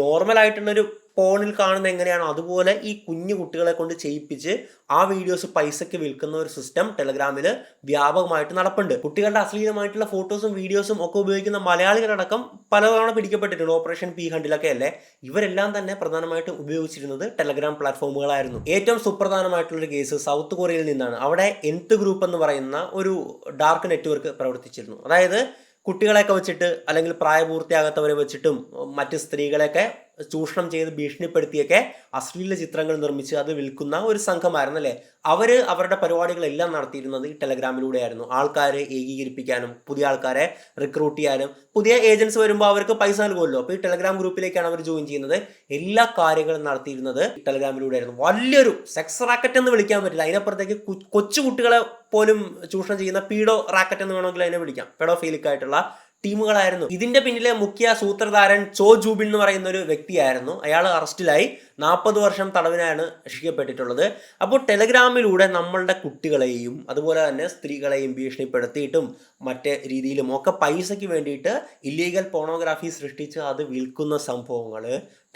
നോർമൽ ആയിട്ടുള്ളൊരു ഫോണിൽ കാണുന്ന എങ്ങനെയാണോ അതുപോലെ ഈ കുഞ്ഞു കുട്ടികളെ കൊണ്ട് ചെയ്യിപ്പിച്ച് ആ വീഡിയോസ് പൈസയ്ക്ക് വിൽക്കുന്ന ഒരു സിസ്റ്റം ടെലഗ്രാമിൽ വ്യാപകമായിട്ട് നടപ്പുണ്ട്. കുട്ടികളുടെ അശ്ലീലമായിട്ടുള്ള ഫോട്ടോസും വീഡിയോസും ഒക്കെ ഉപയോഗിക്കുന്ന മലയാളികളടക്കം പലതവണ പിടിക്കപ്പെട്ടിട്ടുണ്ട്. ഓപ്പറേഷൻ പി ഹണ്ടിലൊക്കെ അല്ലേ? ഇവരെല്ലാം തന്നെ പ്രധാനമായിട്ടും ഉപയോഗിച്ചിരുന്നത് ടെലഗ്രാം പ്ലാറ്റ്ഫോമുകളായിരുന്നു ഏറ്റവും സുപ്രധാനമായിട്ടുള്ള ഒരു കേസ് സൗത്ത് കൊറിയയിൽ നിന്നാണ്. അവിടെ എൻത്ത് ഗ്രൂപ്പ് എന്ന് പറയുന്ന ഒരു ഡാർക്ക് നെറ്റ്വർക്ക് പ്രവർത്തിച്ചിരുന്നു. അതായത് കുട്ടികളെയൊക്കെ വെച്ചിട്ട് അല്ലെങ്കിൽ പ്രായപൂർത്തിയാകാത്തവരെ വെച്ചിട്ടും മറ്റ് സ്ത്രീകളെയൊക്കെ ചൂഷണം ചെയ്ത് ഭീഷണിപ്പെടുത്തിയൊക്കെ അശ്ലീല ചിത്രങ്ങൾ നിർമ്മിച്ച് അത് വിൽക്കുന്ന ഒരു സംഘമായിരുന്നു അല്ലേ അവർ അവരുടെ പരിപാടികളെല്ലാം നടത്തിയിരുന്നത് ഈ ടെലഗ്രാമിലൂടെയായിരുന്നു. ആൾക്കാരെ ഏകീകരിപ്പിക്കാനും പുതിയ ആൾക്കാരെ റിക്രൂട്ട് ചെയ്യാനും പുതിയ ഏജൻസ് വരുമ്പോൾ അവർക്ക് പൈസ നൽകുമല്ലോ. അപ്പോൾ ഈ ടെലഗ്രാം ഗ്രൂപ്പിലേക്കാണ് അവർ ജോയിൻ ചെയ്യുന്നത്. എല്ലാ കാര്യങ്ങളും നടത്തിയിരുന്നത് ടെലഗ്രാമിലൂടെയായിരുന്നു. വലിയൊരു സെക്സ് റാക്കറ്റ് എന്ന് വിളിക്കാൻ പറ്റില്ല. അതിനപ്പുറത്തേക്ക് കൊച്ചു കുട്ടികളെ പോലും ചൂഷണം ചെയ്യുന്ന പീഡോ റാക്കറ്റ് എന്ന് വേണമെങ്കിൽ അതിനെ വിളിക്കാം. പെഡോഫീലിക് ആയിട്ടുള്ള ടീമുകളായിരുന്നു. ഇതിന്റെ പിന്നിലെ മുഖ്യ സൂത്രധാരൻ ചോ ജൂബിൻ എന്ന് പറയുന്ന ഒരു വ്യക്തിയായിരുന്നു. അയാൾ അറസ്റ്റിലായി. നാൽപ്പത് വർഷം തടവിനാണ് ശിക്ഷിക്കപ്പെട്ടിട്ടുള്ളത് അപ്പോൾ ടെലഗ്രാമിലൂടെ നമ്മളുടെ കുട്ടികളെയും അതുപോലെ തന്നെ സ്ത്രീകളെയും ഭീഷണിപ്പെടുത്തിയിട്ടും മറ്റേ രീതിയിലും ഒക്കെ പൈസയ്ക്ക് വേണ്ടിയിട്ട് ഇല്ലീഗൽ പോണോഗ്രാഫി സൃഷ്ടിച്ച് അത് വിൽക്കുന്ന സംഭവങ്ങൾ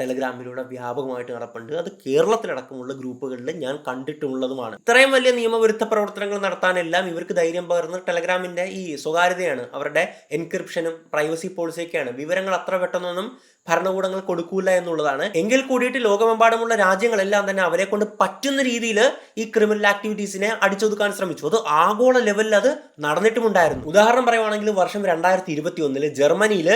ടെലഗ്രാമിലൂടെ വ്യാപകമായിട്ട് നടപ്പുണ്ട്. അത് കേരളത്തിലടക്കമുള്ള ഗ്രൂപ്പുകളിൽ ഞാൻ കണ്ടിട്ടുള്ളതുമാണ്. ഇത്രയും വലിയ നിയമവിരുദ്ധ പ്രവർത്തനങ്ങൾ നടത്താനെല്ലാം ഇവർക്ക് ധൈര്യം പകർന്ന് ടെലഗ്രാമിന്റെ ഈ സ്വകാര്യതയാണ് അവരുടെ എൻക്രിപ്ഷനും പ്രൈവസി പോളിസിയൊക്കെയാണ് വിവരങ്ങൾ അത്ര പെട്ടെന്നൊന്നും ഭരണകൂടങ്ങൾ കൊടുക്കൂല എന്നുള്ളതാണ്. എങ്കിൽ കൂടിയിട്ട് ലോകമെമ്പാടുമുള്ള രാജ്യങ്ങളെല്ലാം തന്നെ അവരെ കൊണ്ട് പറ്റുന്ന രീതിയിൽ ഈ ക്രിമിനൽ ആക്ടിവിറ്റീസിനെ അടിച്ചൊതുക്കാൻ ശ്രമിച്ചു. അത് ആഗോള ലെവലിൽ അത് നടന്നിട്ടുമുണ്ടായിരുന്നു. ഉദാഹരണം പറയുവാണെങ്കിൽ വർഷം രണ്ടായിരത്തി ഇരുപത്തി ഒന്നിൽ ജർമ്മനിയിൽ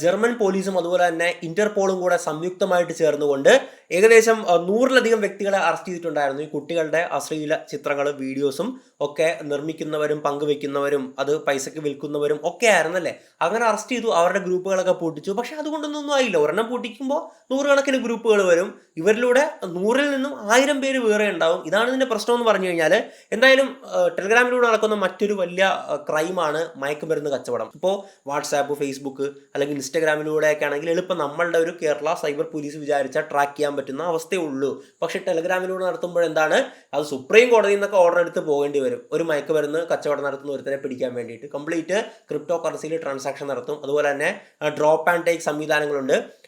ജർമ്മൻ പോലീസും അതുപോലെ തന്നെ ഇന്റർപോളും കൂടെ സംയുക്തമായിട്ട് ചേർന്നുകൊണ്ട് ഏകദേശം നൂറിലധികം വ്യക്തികളെ അറസ്റ്റ് ചെയ്തിട്ടുണ്ടായിരുന്നു. ഈ കുട്ടികളുടെ അശ്ലീല ചിത്രങ്ങൾ വീഡിയോസും ഒക്കെ നിർമ്മിക്കുന്നവരും പങ്കുവെക്കുന്നവരും അത് പൈസക്ക് വിൽക്കുന്നവരും ഒക്കെ ആയിരുന്നല്ലേ? അങ്ങനെ അറസ്റ്റ് ചെയ്തു അവരുടെ ഗ്രൂപ്പുകളൊക്കെ പൊട്ടിച്ചു. പക്ഷെ അതുകൊണ്ടൊന്നും ആയില്ല. ഒരെണ്ണം പൂട്ടിക്കുമ്പോൾ നൂറുകണക്കിന് ഗ്രൂപ്പുകൾ വരും. ഇവരിലൂടെ നൂറിൽ നിന്നും ആയിരം പേര് വേറെ ഉണ്ടാവും. ഇതാണ് ഇതിന്റെ പ്രശ്നം എന്ന് പറഞ്ഞു കഴിഞ്ഞാൽ എന്തായാലും ടെലിഗ്രാമിലൂടെ നടക്കുന്ന മറ്റൊരു വലിയ ക്രൈമാണ് മയക്കുമരുന്ന് കച്ചവടം. ഇപ്പോൾ വാട്സാപ്പ് ഫേസ്ബുക്ക് അല്ലെങ്കിൽ ഇൻസ്റ്റാഗ്രാമിലൂടെയൊക്കെ ആണെങ്കിൽ എളുപ്പം നമ്മളുടെ ഒരു കേരള സൈബർ പോലീസ് വിചാരിച്ചാൽ ട്രാക്ക് ചെയ്യാൻ പറ്റുന്ന അവസ്ഥയേ ഉള്ളൂ. പക്ഷേ ടെലിഗ്രാമിലൂടെ നടത്തുമ്പോൾ എന്താണ്? അത് സുപ്രീം കോടതിയിൽ നിന്നൊക്കെ ഓർഡർ എടുത്ത് പോകേണ്ടി വരും. ഒരു മയക്കുമരുന്ന് കച്ചവടം നടത്തുന്ന ഒരുത്തരെ പിടിക്കാൻ വേണ്ടിയിട്ട്. കംപ്ലീറ്റ് ക്രിപ്റ്റോ കറൻസിയിൽ ട്രാൻസാക്ഷൻ നടത്തും. അതുപോലെ തന്നെ ഡ്രോപ്പ് ആൻഡ് ടേക്ക് സംവിധാനങ്ങളുണ്ട്.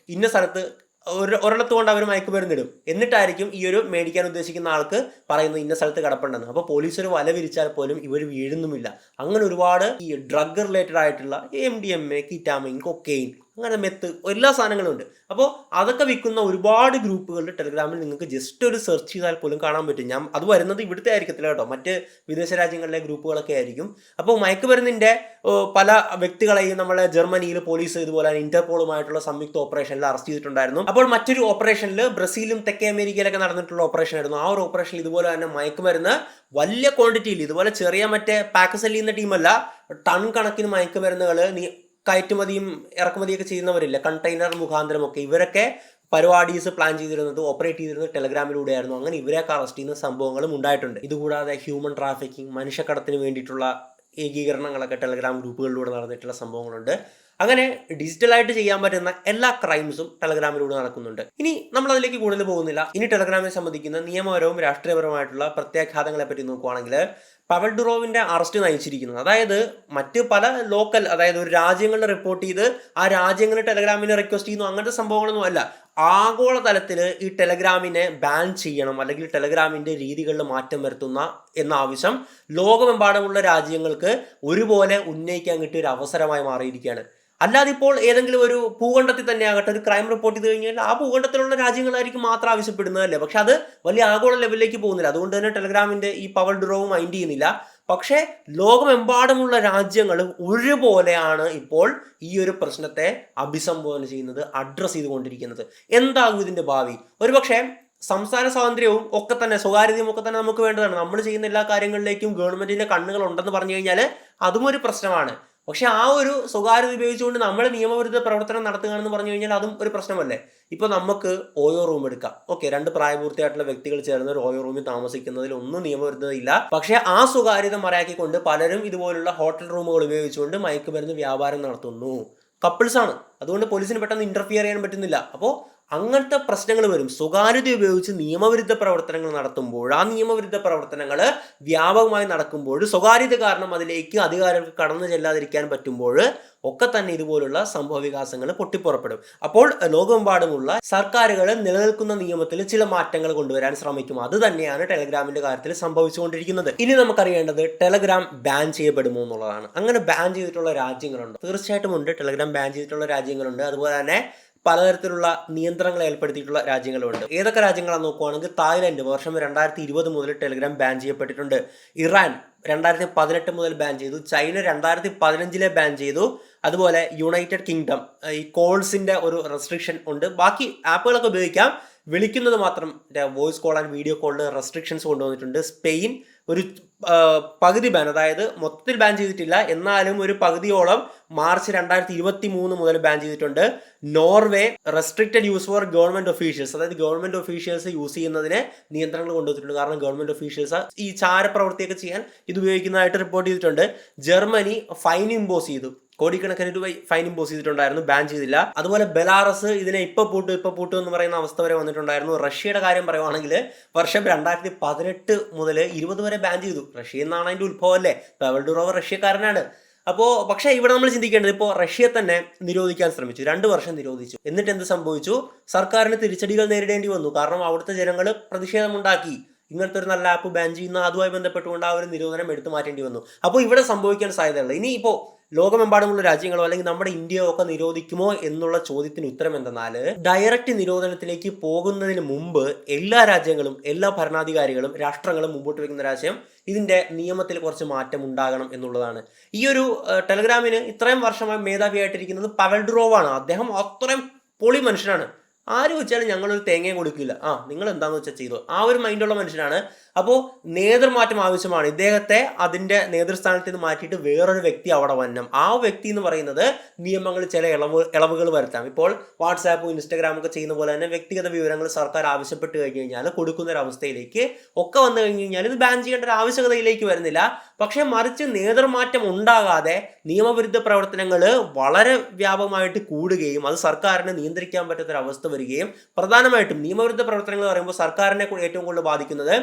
ഇന്ന സ്ഥലത്ത് ഒരു ഒരിടത്ത് കൊണ്ട് അവർ മയക്കുമരുന്നിടും. എന്നിട്ടായിരിക്കും ഈ ഒരു മേടിക്കാൻ ഉദ്ദേശിക്കുന്ന ആൾക്ക് പറയുന്നത് ഇന്ന സ്ഥലത്ത് കിടപ്പുണ്ടെന്ന്. അപ്പോൾ പോലീസ് ഒരു വല വിരിച്ചാൽ പോലും ഇവർ വീഴുന്നുമില്ല. അങ്ങനെ ഒരുപാട് ഈ ഡ്രഗ് റിലേറ്റഡ് ആയിട്ടുള്ള M D M A ketamine cocaine അങ്ങനെ മെത്ത് എല്ലാ സാധനങ്ങളും ഉണ്ട്. അപ്പോൾ അതൊക്കെ വിൽക്കുന്ന ഒരുപാട് ഗ്രൂപ്പുകൾ ടെലഗ്രാമിൽ നിങ്ങൾക്ക് ജസ്റ്റ് ഒരു സെർച്ച് ചെയ്താൽ പോലും കാണാൻ പറ്റും. ഞാൻ അത് വരുന്നത് ഇവിടുത്തെ ആയിരിക്കത്തില്ല കേട്ടോ. മറ്റ് വിദേശ രാജ്യങ്ങളിലെ ഗ്രൂപ്പുകളൊക്കെ ആയിരിക്കും. അപ്പോൾ മയക്കുമരുന്നിന്റെ പല വ്യക്തികളെയും നമ്മളെ ജർമ്മനിയിൽ പോലീസ് ഇതുപോലെ ഇന്റർപോളുമായിട്ടുള്ള സംയുക്ത ഓപ്പറേഷനിൽ അറസ്റ്റ് ചെയ്തിട്ടുണ്ടായിരുന്നു. അപ്പോൾ മറ്റൊരു ഓപ്പറേഷനിൽ ബ്രസീലും തെക്കേ അമേരിക്കയിലൊക്കെ നടന്നിട്ടുള്ള ഓപ്പറേഷൻ ആയിരുന്നു. ആ ഒരു ഓപ്പറേഷനിൽ ഇതുപോലെ തന്നെ മയക്കുമരുന്ന് വലിയ ക്വാണ്ടിറ്റിയിൽ ഇതുപോലെ ചെറിയ മറ്റേ പാക്ക് സെൽ ടീമല്ല ടൺ കണക്കിന് മയക്കുമരുന്നുകൾ നീ കയറ്റുമതിയും ഇറക്കുമതിയൊക്കെ ചെയ്യുന്നവരില്ല? കണ്ടെയ്നർ മുഖാന്തരമൊക്കെ. ഇവരൊക്കെ പരിപാടീസ് പ്ലാൻ ചെയ്തിരുന്നത് ഓപ്പറേറ്റ് ചെയ്തിരുന്നത് ടെലഗ്രാമിലൂടെയായിരുന്നു. അങ്ങനെ ഇവരെയൊക്കെ അറസ്റ്റ് ചെയ്യുന്ന സംഭവങ്ങളും ഉണ്ടായിട്ടുണ്ട്. ഇതുകൂടാതെ ഹ്യൂമൻ ട്രാഫിക്കിംഗ് മനുഷ്യക്കടത്തിന് വേണ്ടിയിട്ടുള്ള ഏകീകരണങ്ങളൊക്കെ ടെലഗ്രാം ഗ്രൂപ്പുകളിലൂടെ നടന്നിട്ടുള്ള സംഭവങ്ങളുണ്ട്. അങ്ങനെ ഡിജിറ്റലായിട്ട് ചെയ്യാൻ പറ്റുന്ന എല്ലാ ക്രൈംസും ടെലഗ്രാമിലൂടെ നടക്കുന്നുണ്ട്. ഇനി നമ്മൾ അതിലേക്ക് കൂടുതൽ പോകുന്നില്ല. ഇനി ടെലഗ്രാമിനെ സംബന്ധിക്കുന്ന നിയമപരവും രാഷ്ട്രീയപരവുമായിട്ടുള്ള പ്രത്യാഘാതങ്ങളെ പറ്റി നോക്കുവാണെങ്കിൽ പവൽ ഡുറോവിന്റെ അറസ്റ്റ് നയിച്ചിരിക്കുന്നത്. അതായത് മറ്റ് പല ലോക്കൽ അതായത് ഒരു രാജ്യങ്ങളിൽ റിപ്പോർട്ട് ചെയ്ത് ആ രാജ്യങ്ങളിൽ ടെലഗ്രാമിനെ റിക്വസ്റ്റ് ചെയ്യുന്നു. അങ്ങനത്തെ സംഭവങ്ങളൊന്നും അല്ല. ആഗോള തലത്തിൽ ഈ ടെലഗ്രാമിനെ ബാൻ ചെയ്യണം അല്ലെങ്കിൽ ടെലഗ്രാമിന്റെ രീതികളിൽ മാറ്റം വരുത്തുന്ന എന്ന ആവശ്യം ലോകമെമ്പാടുമുള്ള രാജ്യങ്ങൾക്ക് ഒരുപോലെ ഉന്നയിക്കാൻ കിട്ടിയ ഒരു അവസരമായി മാറിയിരിക്കുകയാണ്. അല്ലാതെ ഇപ്പോൾ ഏതെങ്കിലും ഒരു ഭൂഖണ്ഡത്തിൽ തന്നെ ആകട്ടെ ഒരു ക്രൈം റിപ്പോർട്ട് ചെയ്ത് കഴിഞ്ഞാൽ ആ ഭൂഖണ്ഡത്തിലുള്ള രാജ്യങ്ങളായിരിക്കും മാത്രം ആവശ്യപ്പെടുന്നതല്ലേ? പക്ഷെ അത് വലിയ ആഗോള ലെവലിലേക്ക് പോകുന്നില്ല. അതുകൊണ്ട് തന്നെ ടെലഗ്രാമിന്റെ ഈ പവർ ഡ്രോവ് മൈൻഡ് ചെയ്യുന്നില്ല. പക്ഷേ ലോകമെമ്പാടുമുള്ള രാജ്യങ്ങൾ ഒരുപോലെയാണ് ഇപ്പോൾ ഈ ഒരു പ്രശ്നത്തെ അഭിസംബോധന ചെയ്യുന്നത് അഡ്രസ്സ് ചെയ്തുകൊണ്ടിരിക്കുന്നത്. എന്താകും ഇതിന്റെ ഭാവി? ഒരുപക്ഷെ സംസ്ഥാന സ്വാതന്ത്ര്യവും ഒക്കെ തന്നെ സ്വകാര്യതയും ഒക്കെ തന്നെ നമുക്ക് വേണ്ടതാണ്. നമ്മൾ ചെയ്യുന്ന എല്ലാ കാര്യങ്ങളിലേക്കും ഗവൺമെന്റിന്റെ കണ്ണുകൾ ഉണ്ടെന്ന് പറഞ്ഞു കഴിഞ്ഞാൽ അതും ഒരു പ്രശ്നമാണ്. പക്ഷെ ആ ഒരു സ്വകാര്യത ഉപയോഗിച്ചുകൊണ്ട് നമ്മൾ നിയമവിരുദ്ധ പ്രവർത്തനം നടത്തുകയാണെന്ന് പറഞ്ഞു കഴിഞ്ഞാൽ അതും ഒരു പ്രശ്നമല്ലേ? ഇപ്പൊ നമുക്ക് ഓയോ റൂം എടുക്കാം. ഓക്കെ രണ്ട് പ്രായപൂർത്തിയായിട്ടുള്ള വ്യക്തികൾ ചേർന്ന് ഒരു ഓയോ റൂമിൽ താമസിക്കുന്നതിൽ ഒന്നും നിയമവിരുദ്ധതയില്ല. പക്ഷേ ആ സ്വകാര്യത മറയാക്കിക്കൊണ്ട് പലരും ഇതുപോലുള്ള ഹോട്ടൽ റൂമുകൾ ഉപയോഗിച്ചുകൊണ്ട് മയക്കുമരുന്ന് വ്യാപാരം നടത്തുന്നു. കപ്പിൾസ് ആണ് അതുകൊണ്ട് പോലീസിന് പെട്ടെന്ന് ഇന്റർഫിയർ ചെയ്യാൻ പറ്റുന്നില്ല. അപ്പോൾ അങ്ങനത്തെ പ്രശ്നങ്ങൾ വരും. സ്വകാര്യത ഉപയോഗിച്ച് നിയമവിരുദ്ധ പ്രവർത്തനങ്ങൾ നടത്തുമ്പോൾ ആ നിയമവിരുദ്ധ പ്രവർത്തനങ്ങൾ വ്യാപകമായി നടക്കുമ്പോൾ സ്വകാര്യത കാരണം അതിലേക്ക് അധികാരികൾക്ക് കടന്നു ചെല്ലാതിരിക്കാൻ പറ്റുമ്പോൾ ഒക്കെ തന്നെ ഇതുപോലുള്ള സംഭവ വികാസങ്ങൾ പൊട്ടിപ്പുറപ്പെടും. അപ്പോൾ ലോകമെമ്പാടുമുള്ള സർക്കാരുകൾ നിലനിൽക്കുന്ന നിയമത്തിൽ ചില മാറ്റങ്ങൾ കൊണ്ടുവരാൻ ശ്രമിക്കും. അത് തന്നെയാണ് ടെലഗ്രാമിന്റെ കാര്യത്തിൽ സംഭവിച്ചുകൊണ്ടിരിക്കുന്നത്. ഇനി നമുക്കറിയേണ്ടത് ടെലഗ്രാം ബാൻ ചെയ്യപ്പെടുമോ എന്നുള്ളതാണ്. അങ്ങനെ ബാൻ ചെയ്തിട്ടുള്ള രാജ്യങ്ങളുണ്ട്. തീർച്ചയായിട്ടും ഉണ്ട്. ടെലഗ്രാം ബാൻ ചെയ്തിട്ടുള്ള രാജ്യങ്ങളുണ്ട്. അതുപോലെ തന്നെ പലതരത്തിലുള്ള നിയന്ത്രണങ്ങൾ ഏർപ്പെടുത്തിയിട്ടുള്ള രാജ്യങ്ങളുണ്ട്. ഏതൊക്കെ രാജ്യങ്ങളാണ് നോക്കുവാണെങ്കിൽ തായ്ലൻഡ് വർഷം രണ്ടായിരത്തി ഇരുപത് മുതൽ ടെലിഗ്രാം ബാൻ ചെയ്യപ്പെട്ടിട്ടുണ്ട്. ഇറാൻ രണ്ടായിരത്തി പതിനെട്ട് മുതൽ ബാൻ ചെയ്തു. ചൈന രണ്ടായിരത്തി പതിനഞ്ചിലെ ബാൻ ചെയ്തു. അതുപോലെ യുണൈറ്റഡ് കിങ്ഡം ഈ കോൾസിന്റെ ഒരു റെസ്ട്രിക്ഷൻ ഉണ്ട്. ബാക്കി ആപ്പുകളൊക്കെ ഉപയോഗിക്കാം. വിളിക്കുന്നത് മാത്രം വോയിസ് കോൾ ആൻഡ് വീഡിയോ കോളിന് റെസ്ട്രിക്ഷൻസ് കൊണ്ടുവന്നിട്ടുണ്ട്. സ്പെയിൻ ഒരു പകുതി ബാൻ അതായത് മൊത്തത്തിൽ ബാൻ ചെയ്തിട്ടില്ല. എന്നാലും ഒരു പകുതിയോളം മാർച്ച് രണ്ടായിരത്തി ഇരുപത്തി മൂന്ന് മുതൽ ബാൻ ചെയ്തിട്ടുണ്ട്. Norway restricted use for government officials അതായത് ഗവൺമെന്റ് ഒഫീഷ്യൽസ് യൂസ് ചെയ്യുന്നതിന് നിയന്ത്രണങ്ങൾ കൊണ്ടുവന്നിട്ടുണ്ട് കാരണം ഗവൺമെന്റ് ഒഫീഷ്യൽസ് ഈ ചാരപ്രവൃത്തിയൊക്കെ ചെയ്യാൻ ഇത് ഉപയോഗിക്കുന്നതായിട്ട് റിപ്പോർട്ട് ചെയ്തിട്ടുണ്ട്. ജർമ്മനി ഫൈൻ ഇമ്പോസ് ചെയ്തു. കോടിക്കണക്കിന് രൂപ ഫൈൻ ഇമ്പോസ് ചെയ്തിട്ടുണ്ടായിരുന്നു ബാൻ ചെയ്തില്ല. അതുപോലെ ബെലാറസ് ഇതിനെ ഇപ്പൊ പൂട്ടു ഇപ്പൊ പൂട്ടു എന്ന് പറയുന്ന അവസ്ഥ വരെ വന്നിട്ടുണ്ടായിരുന്നു. റഷ്യയുടെ കാര്യം പറയുവാണെങ്കിൽ വർഷം രണ്ടായിരത്തി പതിനെട്ട് മുതൽ ഇരുപത് വരെ ബാൻ ചെയ്തു. റഷ്യ എന്നാണ് അതിന്റെ ഉത്ഭവം അല്ലേ? പവൽ ഡുറോവ് റഷ്യക്കാരനാണ്. അപ്പോൾ പക്ഷേ ഇവിടെ നമ്മൾ ചിന്തിക്കേണ്ടത് ഇപ്പോൾ റഷ്യയെ തന്നെ നിരോധിക്കാൻ ശ്രമിച്ചു. രണ്ട് വർഷം നിരോധിച്ചു. എന്നിട്ട് എന്ത് സംഭവിച്ചു? സർക്കാരിന് തിരിച്ചടികൾ നേരിടേണ്ടി വന്നു. കാരണം അവിടുത്തെ ജനങ്ങൾ പ്രതിഷേധമുണ്ടാക്കി. ഇങ്ങനത്തെ ഒരു നല്ല ആപ്പ് ബാൻ ചെയ്യുന്ന അതുമായി ബന്ധപ്പെട്ടുകൊണ്ട് ആ ഒരു നിരോധനം എടുത്തു മാറ്റേണ്ടി വന്നു. അപ്പോൾ ഇവിടെ സംഭവിക്കാൻ സാധ്യതയുള്ളത് ഇനി ഇപ്പോൾ ലോകമെമ്പാടുമുള്ള രാജ്യങ്ങളോ അല്ലെങ്കിൽ നമ്മുടെ ഇന്ത്യയോ ഒക്കെ നിരോധിക്കുമോ എന്നുള്ള ചോദ്യത്തിന് ഉത്തരം എന്തെന്നാൽ ഡയറക്റ്റ് നിരോധനത്തിലേക്ക് പോകുന്നതിന് മുമ്പ് എല്ലാ രാജ്യങ്ങളും എല്ലാ ഭരണാധികാരികളും രാഷ്ട്രങ്ങളും മുമ്പോട്ട് വയ്ക്കുന്ന രാജ്യം ഇതിന്റെ നിയമത്തിൽ കുറച്ച് മാറ്റം ഉണ്ടാകണം എന്നുള്ളതാണ്. ഈ ഒരു ടെലഗ്രാമിന് ഇത്രയും വർഷമായി മേധാവിയായിട്ടിരിക്കുന്നത് പവൽ ഡ്രോവാണ് അദ്ദേഹം അത്രയും പൊളി മനുഷ്യനാണ്. ആര് വെച്ചാലും ഞങ്ങളൊരു തേങ്ങയും കൊടുക്കില്ല. ആ നിങ്ങൾ എന്താണെന്ന് വെച്ചാൽ ചെയ്തു? ആ ഒരു മൈൻഡുള്ള മനുഷ്യനാണ് അപ്പോൾ നേതൃമാറ്റം ആവശ്യമാണ്. ഇദ്ദേഹത്തെ അതിന്റെ നേതൃസ്ഥാനത്ത് നിന്ന് മാറ്റിയിട്ട് വേറൊരു വ്യക്തി അവിടെ വരണം. ആ വ്യക്തി എന്ന് പറയുന്നത് നിയമങ്ങൾ ചില ഇളവ് ഇളവുകൾ വരുത്താം. ഇപ്പോൾ വാട്സാപ്പും ഇൻസ്റ്റാഗ്രാമും ഒക്കെ ചെയ്യുന്ന പോലെ തന്നെ വ്യക്തിഗത വിവരങ്ങൾ സർക്കാർ ആവശ്യപ്പെട്ട് കഴിഞ്ഞ് കഴിഞ്ഞാൽ കൊടുക്കുന്ന ഒരു അവസ്ഥയിലേക്ക് ഒക്കെ വന്നു കഴിഞ്ഞ് കഴിഞ്ഞാൽ ഇത് ബാൻ ചെയ്യേണ്ട ഒരു ആവശ്യകതയിലേക്ക് വരുന്നില്ല. പക്ഷേ മറിച്ച് നേതൃമാറ്റം ഉണ്ടാകാതെ നിയമവിരുദ്ധ പ്രവർത്തനങ്ങൾ വളരെ വ്യാപകമായിട്ട് കൂടുകയും അത് സർക്കാരിനെ നിയന്ത്രിക്കാൻ പറ്റാത്തൊരവസ്ഥ വരികയും പ്രധാനമായിട്ടും നിയമവിരുദ്ധ പ്രവർത്തനങ്ങൾ പറയുമ്പോൾ സർക്കാരിനെ ഏറ്റവും കൂടുതൽ ബാധിക്കുന്നത്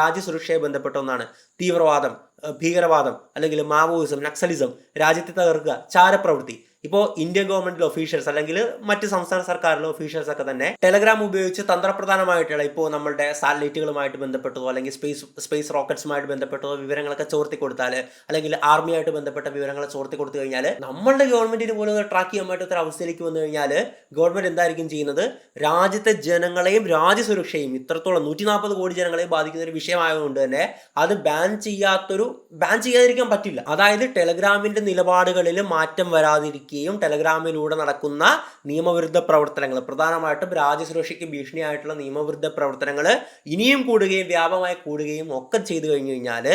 രാജ്യസുരക്ഷയെ ബന്ധപ്പെട്ട ഒന്നാണ് തീവ്രവാദം ഭീകരവാദം അല്ലെങ്കിൽ മാവോയിസം നക്സലിസം രാജ്യത്തെ തകർക്കുക ചാരപ്രവൃത്തി. ഇപ്പോൾ ഇന്ത്യൻ ഗവൺമെന്റിലെ ഒഫീഷ്യൽസ് അല്ലെങ്കിൽ മറ്റ് സംസ്ഥാന സർക്കാരിലെ ഒഫീഷ്യൽസ് ഒക്കെ തന്നെ ടെലഗ്രാം ഉപയോഗിച്ച് തന്ത്രപ്രധാനമായിട്ടുള്ള ഇപ്പോൾ നമ്മുടെ സാറ്റലൈറ്റുകളുമായിട്ട് ബന്ധപ്പെട്ടതോ അല്ലെങ്കിൽ സ്പേസ് സ്പേസ് റോക്കറ്റ്സുമായിട്ട് ബന്ധപ്പെട്ടതോ വിവരങ്ങളൊക്കെ ചോർത്തി കൊടുത്താൽ അല്ലെങ്കിൽ ആർമിയായിട്ട് ബന്ധപ്പെട്ട വിവരങ്ങൾ ചോർത്തി കൊടുത്തു കഴിഞ്ഞാൽ നമ്മളുടെ ഗവൺമെന്റിന് പോലും ട്രാക്ക് ചെയ്യാൻ പറ്റാത്ത അവസ്ഥയിലേക്ക് വന്നു കഴിഞ്ഞാൽ ഗവൺമെന്റ് എന്തായിരിക്കും ചെയ്യുന്നത്? രാജ്യത്തെ ജനങ്ങളെയും രാജ്യസുരക്ഷയും ഇത്രത്തോളം നൂറ്റി നാൽപ്പത് കോടി ജനങ്ങളെയും ബാധിക്കുന്ന ഒരു വിഷയമായതുകൊണ്ട് തന്നെ അത് ബാൻ ചെയ്യാത്തൊരു ബാൻ ചെയ്യാതിരിക്കാൻ പറ്റില്ല. അതായത് ടെലഗ്രാമിന്റെ നിലപാടുകളിൽ മാറ്റം വരാതിരിക്കുകയും ടെലഗ്രാമിലൂടെ നടക്കുന്ന നിയമവിരുദ്ധ പ്രവർത്തനങ്ങൾ പ്രധാനമായിട്ടും രാജ്യസുരക്ഷയ്ക്ക് ഭീഷണിയായിട്ടുള്ള നിയമവിരുദ്ധ പ്രവർത്തനങ്ങൾ ഇനിയും കൂടുകയും വ്യാപകമായി കൂടുകയും ഒക്കെ ചെയ്തു കഴിഞ്ഞു കഴിഞ്ഞാൽ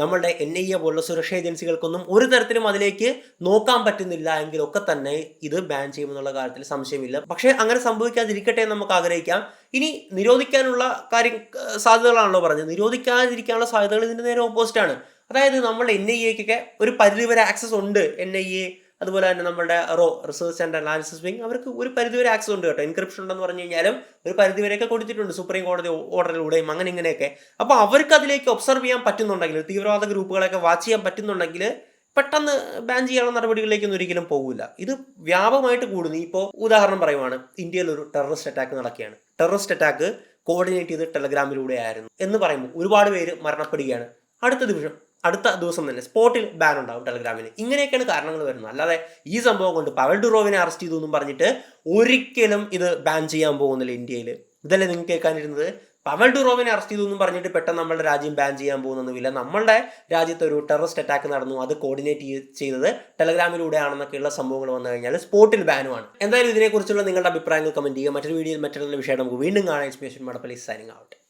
നമ്മളുടെ എൻ ഐ എ പോലുള്ള സുരക്ഷാ ഏജൻസികൾക്കൊന്നും ഒരു തരത്തിലും അതിലേക്ക് നോക്കാൻ പറ്റുന്നില്ല എങ്കിലൊക്കെ തന്നെ ഇത് ബാൻ ചെയ്യുമെന്നുള്ള കാര്യത്തിൽ സംശയമില്ല. പക്ഷേ അങ്ങനെ സംഭവിക്കാതിരിക്കട്ടെ എന്ന് നമുക്ക് ആഗ്രഹിക്കാം. ഇനി നിരോധിക്കാനുള്ള കാര്യം സാധ്യതകളാണല്ലോ പറഞ്ഞത്. നിരോധിക്കാതിരിക്കാനുള്ള സാധ്യതകൾ ഇതിന്റെ നേരെ ഓപ്പോസിറ്റ് ആണ്. അതായത് നമ്മൾ എൻ ഐ എക്കൊക്കെ ഒരു പരിധിവരെ ആക്സസ് ഉണ്ട്. എൻ ഐ എ അതുപോലെ തന്നെ നമ്മുടെ റോ റിസർച്ച് ആൻഡ് അനാലിസിസ് വിങ് അവർക്ക് ഒരു പരിധിവരെ ആക്സസ് ഉണ്ട് കേട്ടോ. എൻക്രിപ്ഷൻ ഉണ്ടെന്ന് പറഞ്ഞു കഴിഞ്ഞാലും ഒരു പരിധിവരെയൊക്കെ കൊടുത്തിട്ടുണ്ട് സുപ്രീം കോടതി ഓർഡറിലൂടെയും അങ്ങനെ ഇങ്ങനെയൊക്കെ. അപ്പോൾ അവർക്ക് അതിലേക്ക് ഒബ്സർവ് ചെയ്യാൻ പറ്റുന്നുണ്ടെങ്കിൽ തീവ്രവാദ ഗ്രൂപ്പുകളൊക്കെ വാച്ച് ചെയ്യാൻ പറ്റുന്നുണ്ടെങ്കിൽ പെട്ടെന്ന് ബാൻ ചെയ്യാനുള്ള നടപടികളിലേക്കൊന്നും ഒരിക്കലും പോകില്ല ഇത് വ്യാപകമായിട്ട് കൂടുന്നു. ഇപ്പോൾ ഉദാഹരണം പറയുവാണ്. ഇന്ത്യയിൽ ഒരു ടെററിസ്റ്റ് അറ്റാക്ക് നടക്കുകയാണ്. ടെററിസ്റ്റ് അറ്റാക്ക് കോർഡിനേറ്റ് ചെയ്ത് ടെലഗ്രാമിലൂടെ ആയിരുന്നു. എന്ന് പറയുമ്പോൾ ഒരുപാട് പേര് മരണപ്പെടുകയാണ്. അടുത്ത ദിവസം അടുത്ത ദിവസം തന്നെ സ്പോട്ടിൽ ബാൻ ഉണ്ടാവും ടെലഗ്രാമിന്. ഇങ്ങനെയൊക്കെയാണ് കാരണങ്ങൾ വരുന്നത്. അല്ലാതെ ഈ സംഭവം കൊണ്ട് പവൽ ഡുറോവിനെ അറസ്റ്റ് ചെയ്തു എന്നും പറഞ്ഞിട്ട് ഒരിക്കലും ഇത് ബാൻ ചെയ്യാൻ പോകുന്നില്ല ഇന്ത്യയിൽ. ഇതല്ലേ നിങ്ങൾക്ക് കേൾക്കാനിരുന്നത്? പവൽ ഡുറോവിനെ അറസ്റ്റ് ചെയ്തു എന്നും പറഞ്ഞിട്ട് പെട്ടെന്ന് നമ്മുടെ രാജ്യം ബാൻ ചെയ്യാൻ പോകുന്നൊന്നുമില്ല. നമ്മളുടെ രാജ്യത്ത് ഒരു ടെററിസ്റ്റ് അറ്റാക്ക് നടന്നു. അത് കോർഡിനേറ്റ് ചെയ്തത് ടെലഗ്രാമിലൂടെ ആണെന്നൊക്കെയുള്ള സംഭവങ്ങൾ വന്നു കഴിഞ്ഞാൽ സ്പോട്ടിൽ ബാനുമാണ് എന്തായാലും ഇതിനെക്കുറിച്ചുള്ള നിങ്ങളുടെ അഭിപ്രായങ്ങൾ കമന്റ് ചെയ്യുക. മറ്റൊരു വീഡിയോയിൽ മറ്റൊരു വിഷയം നമുക്ക് വീണ്ടും കാണാൻ ഇൻസ്പിറേഷൻ മടപ്പലി സൈനിങ് ആവട്ടെ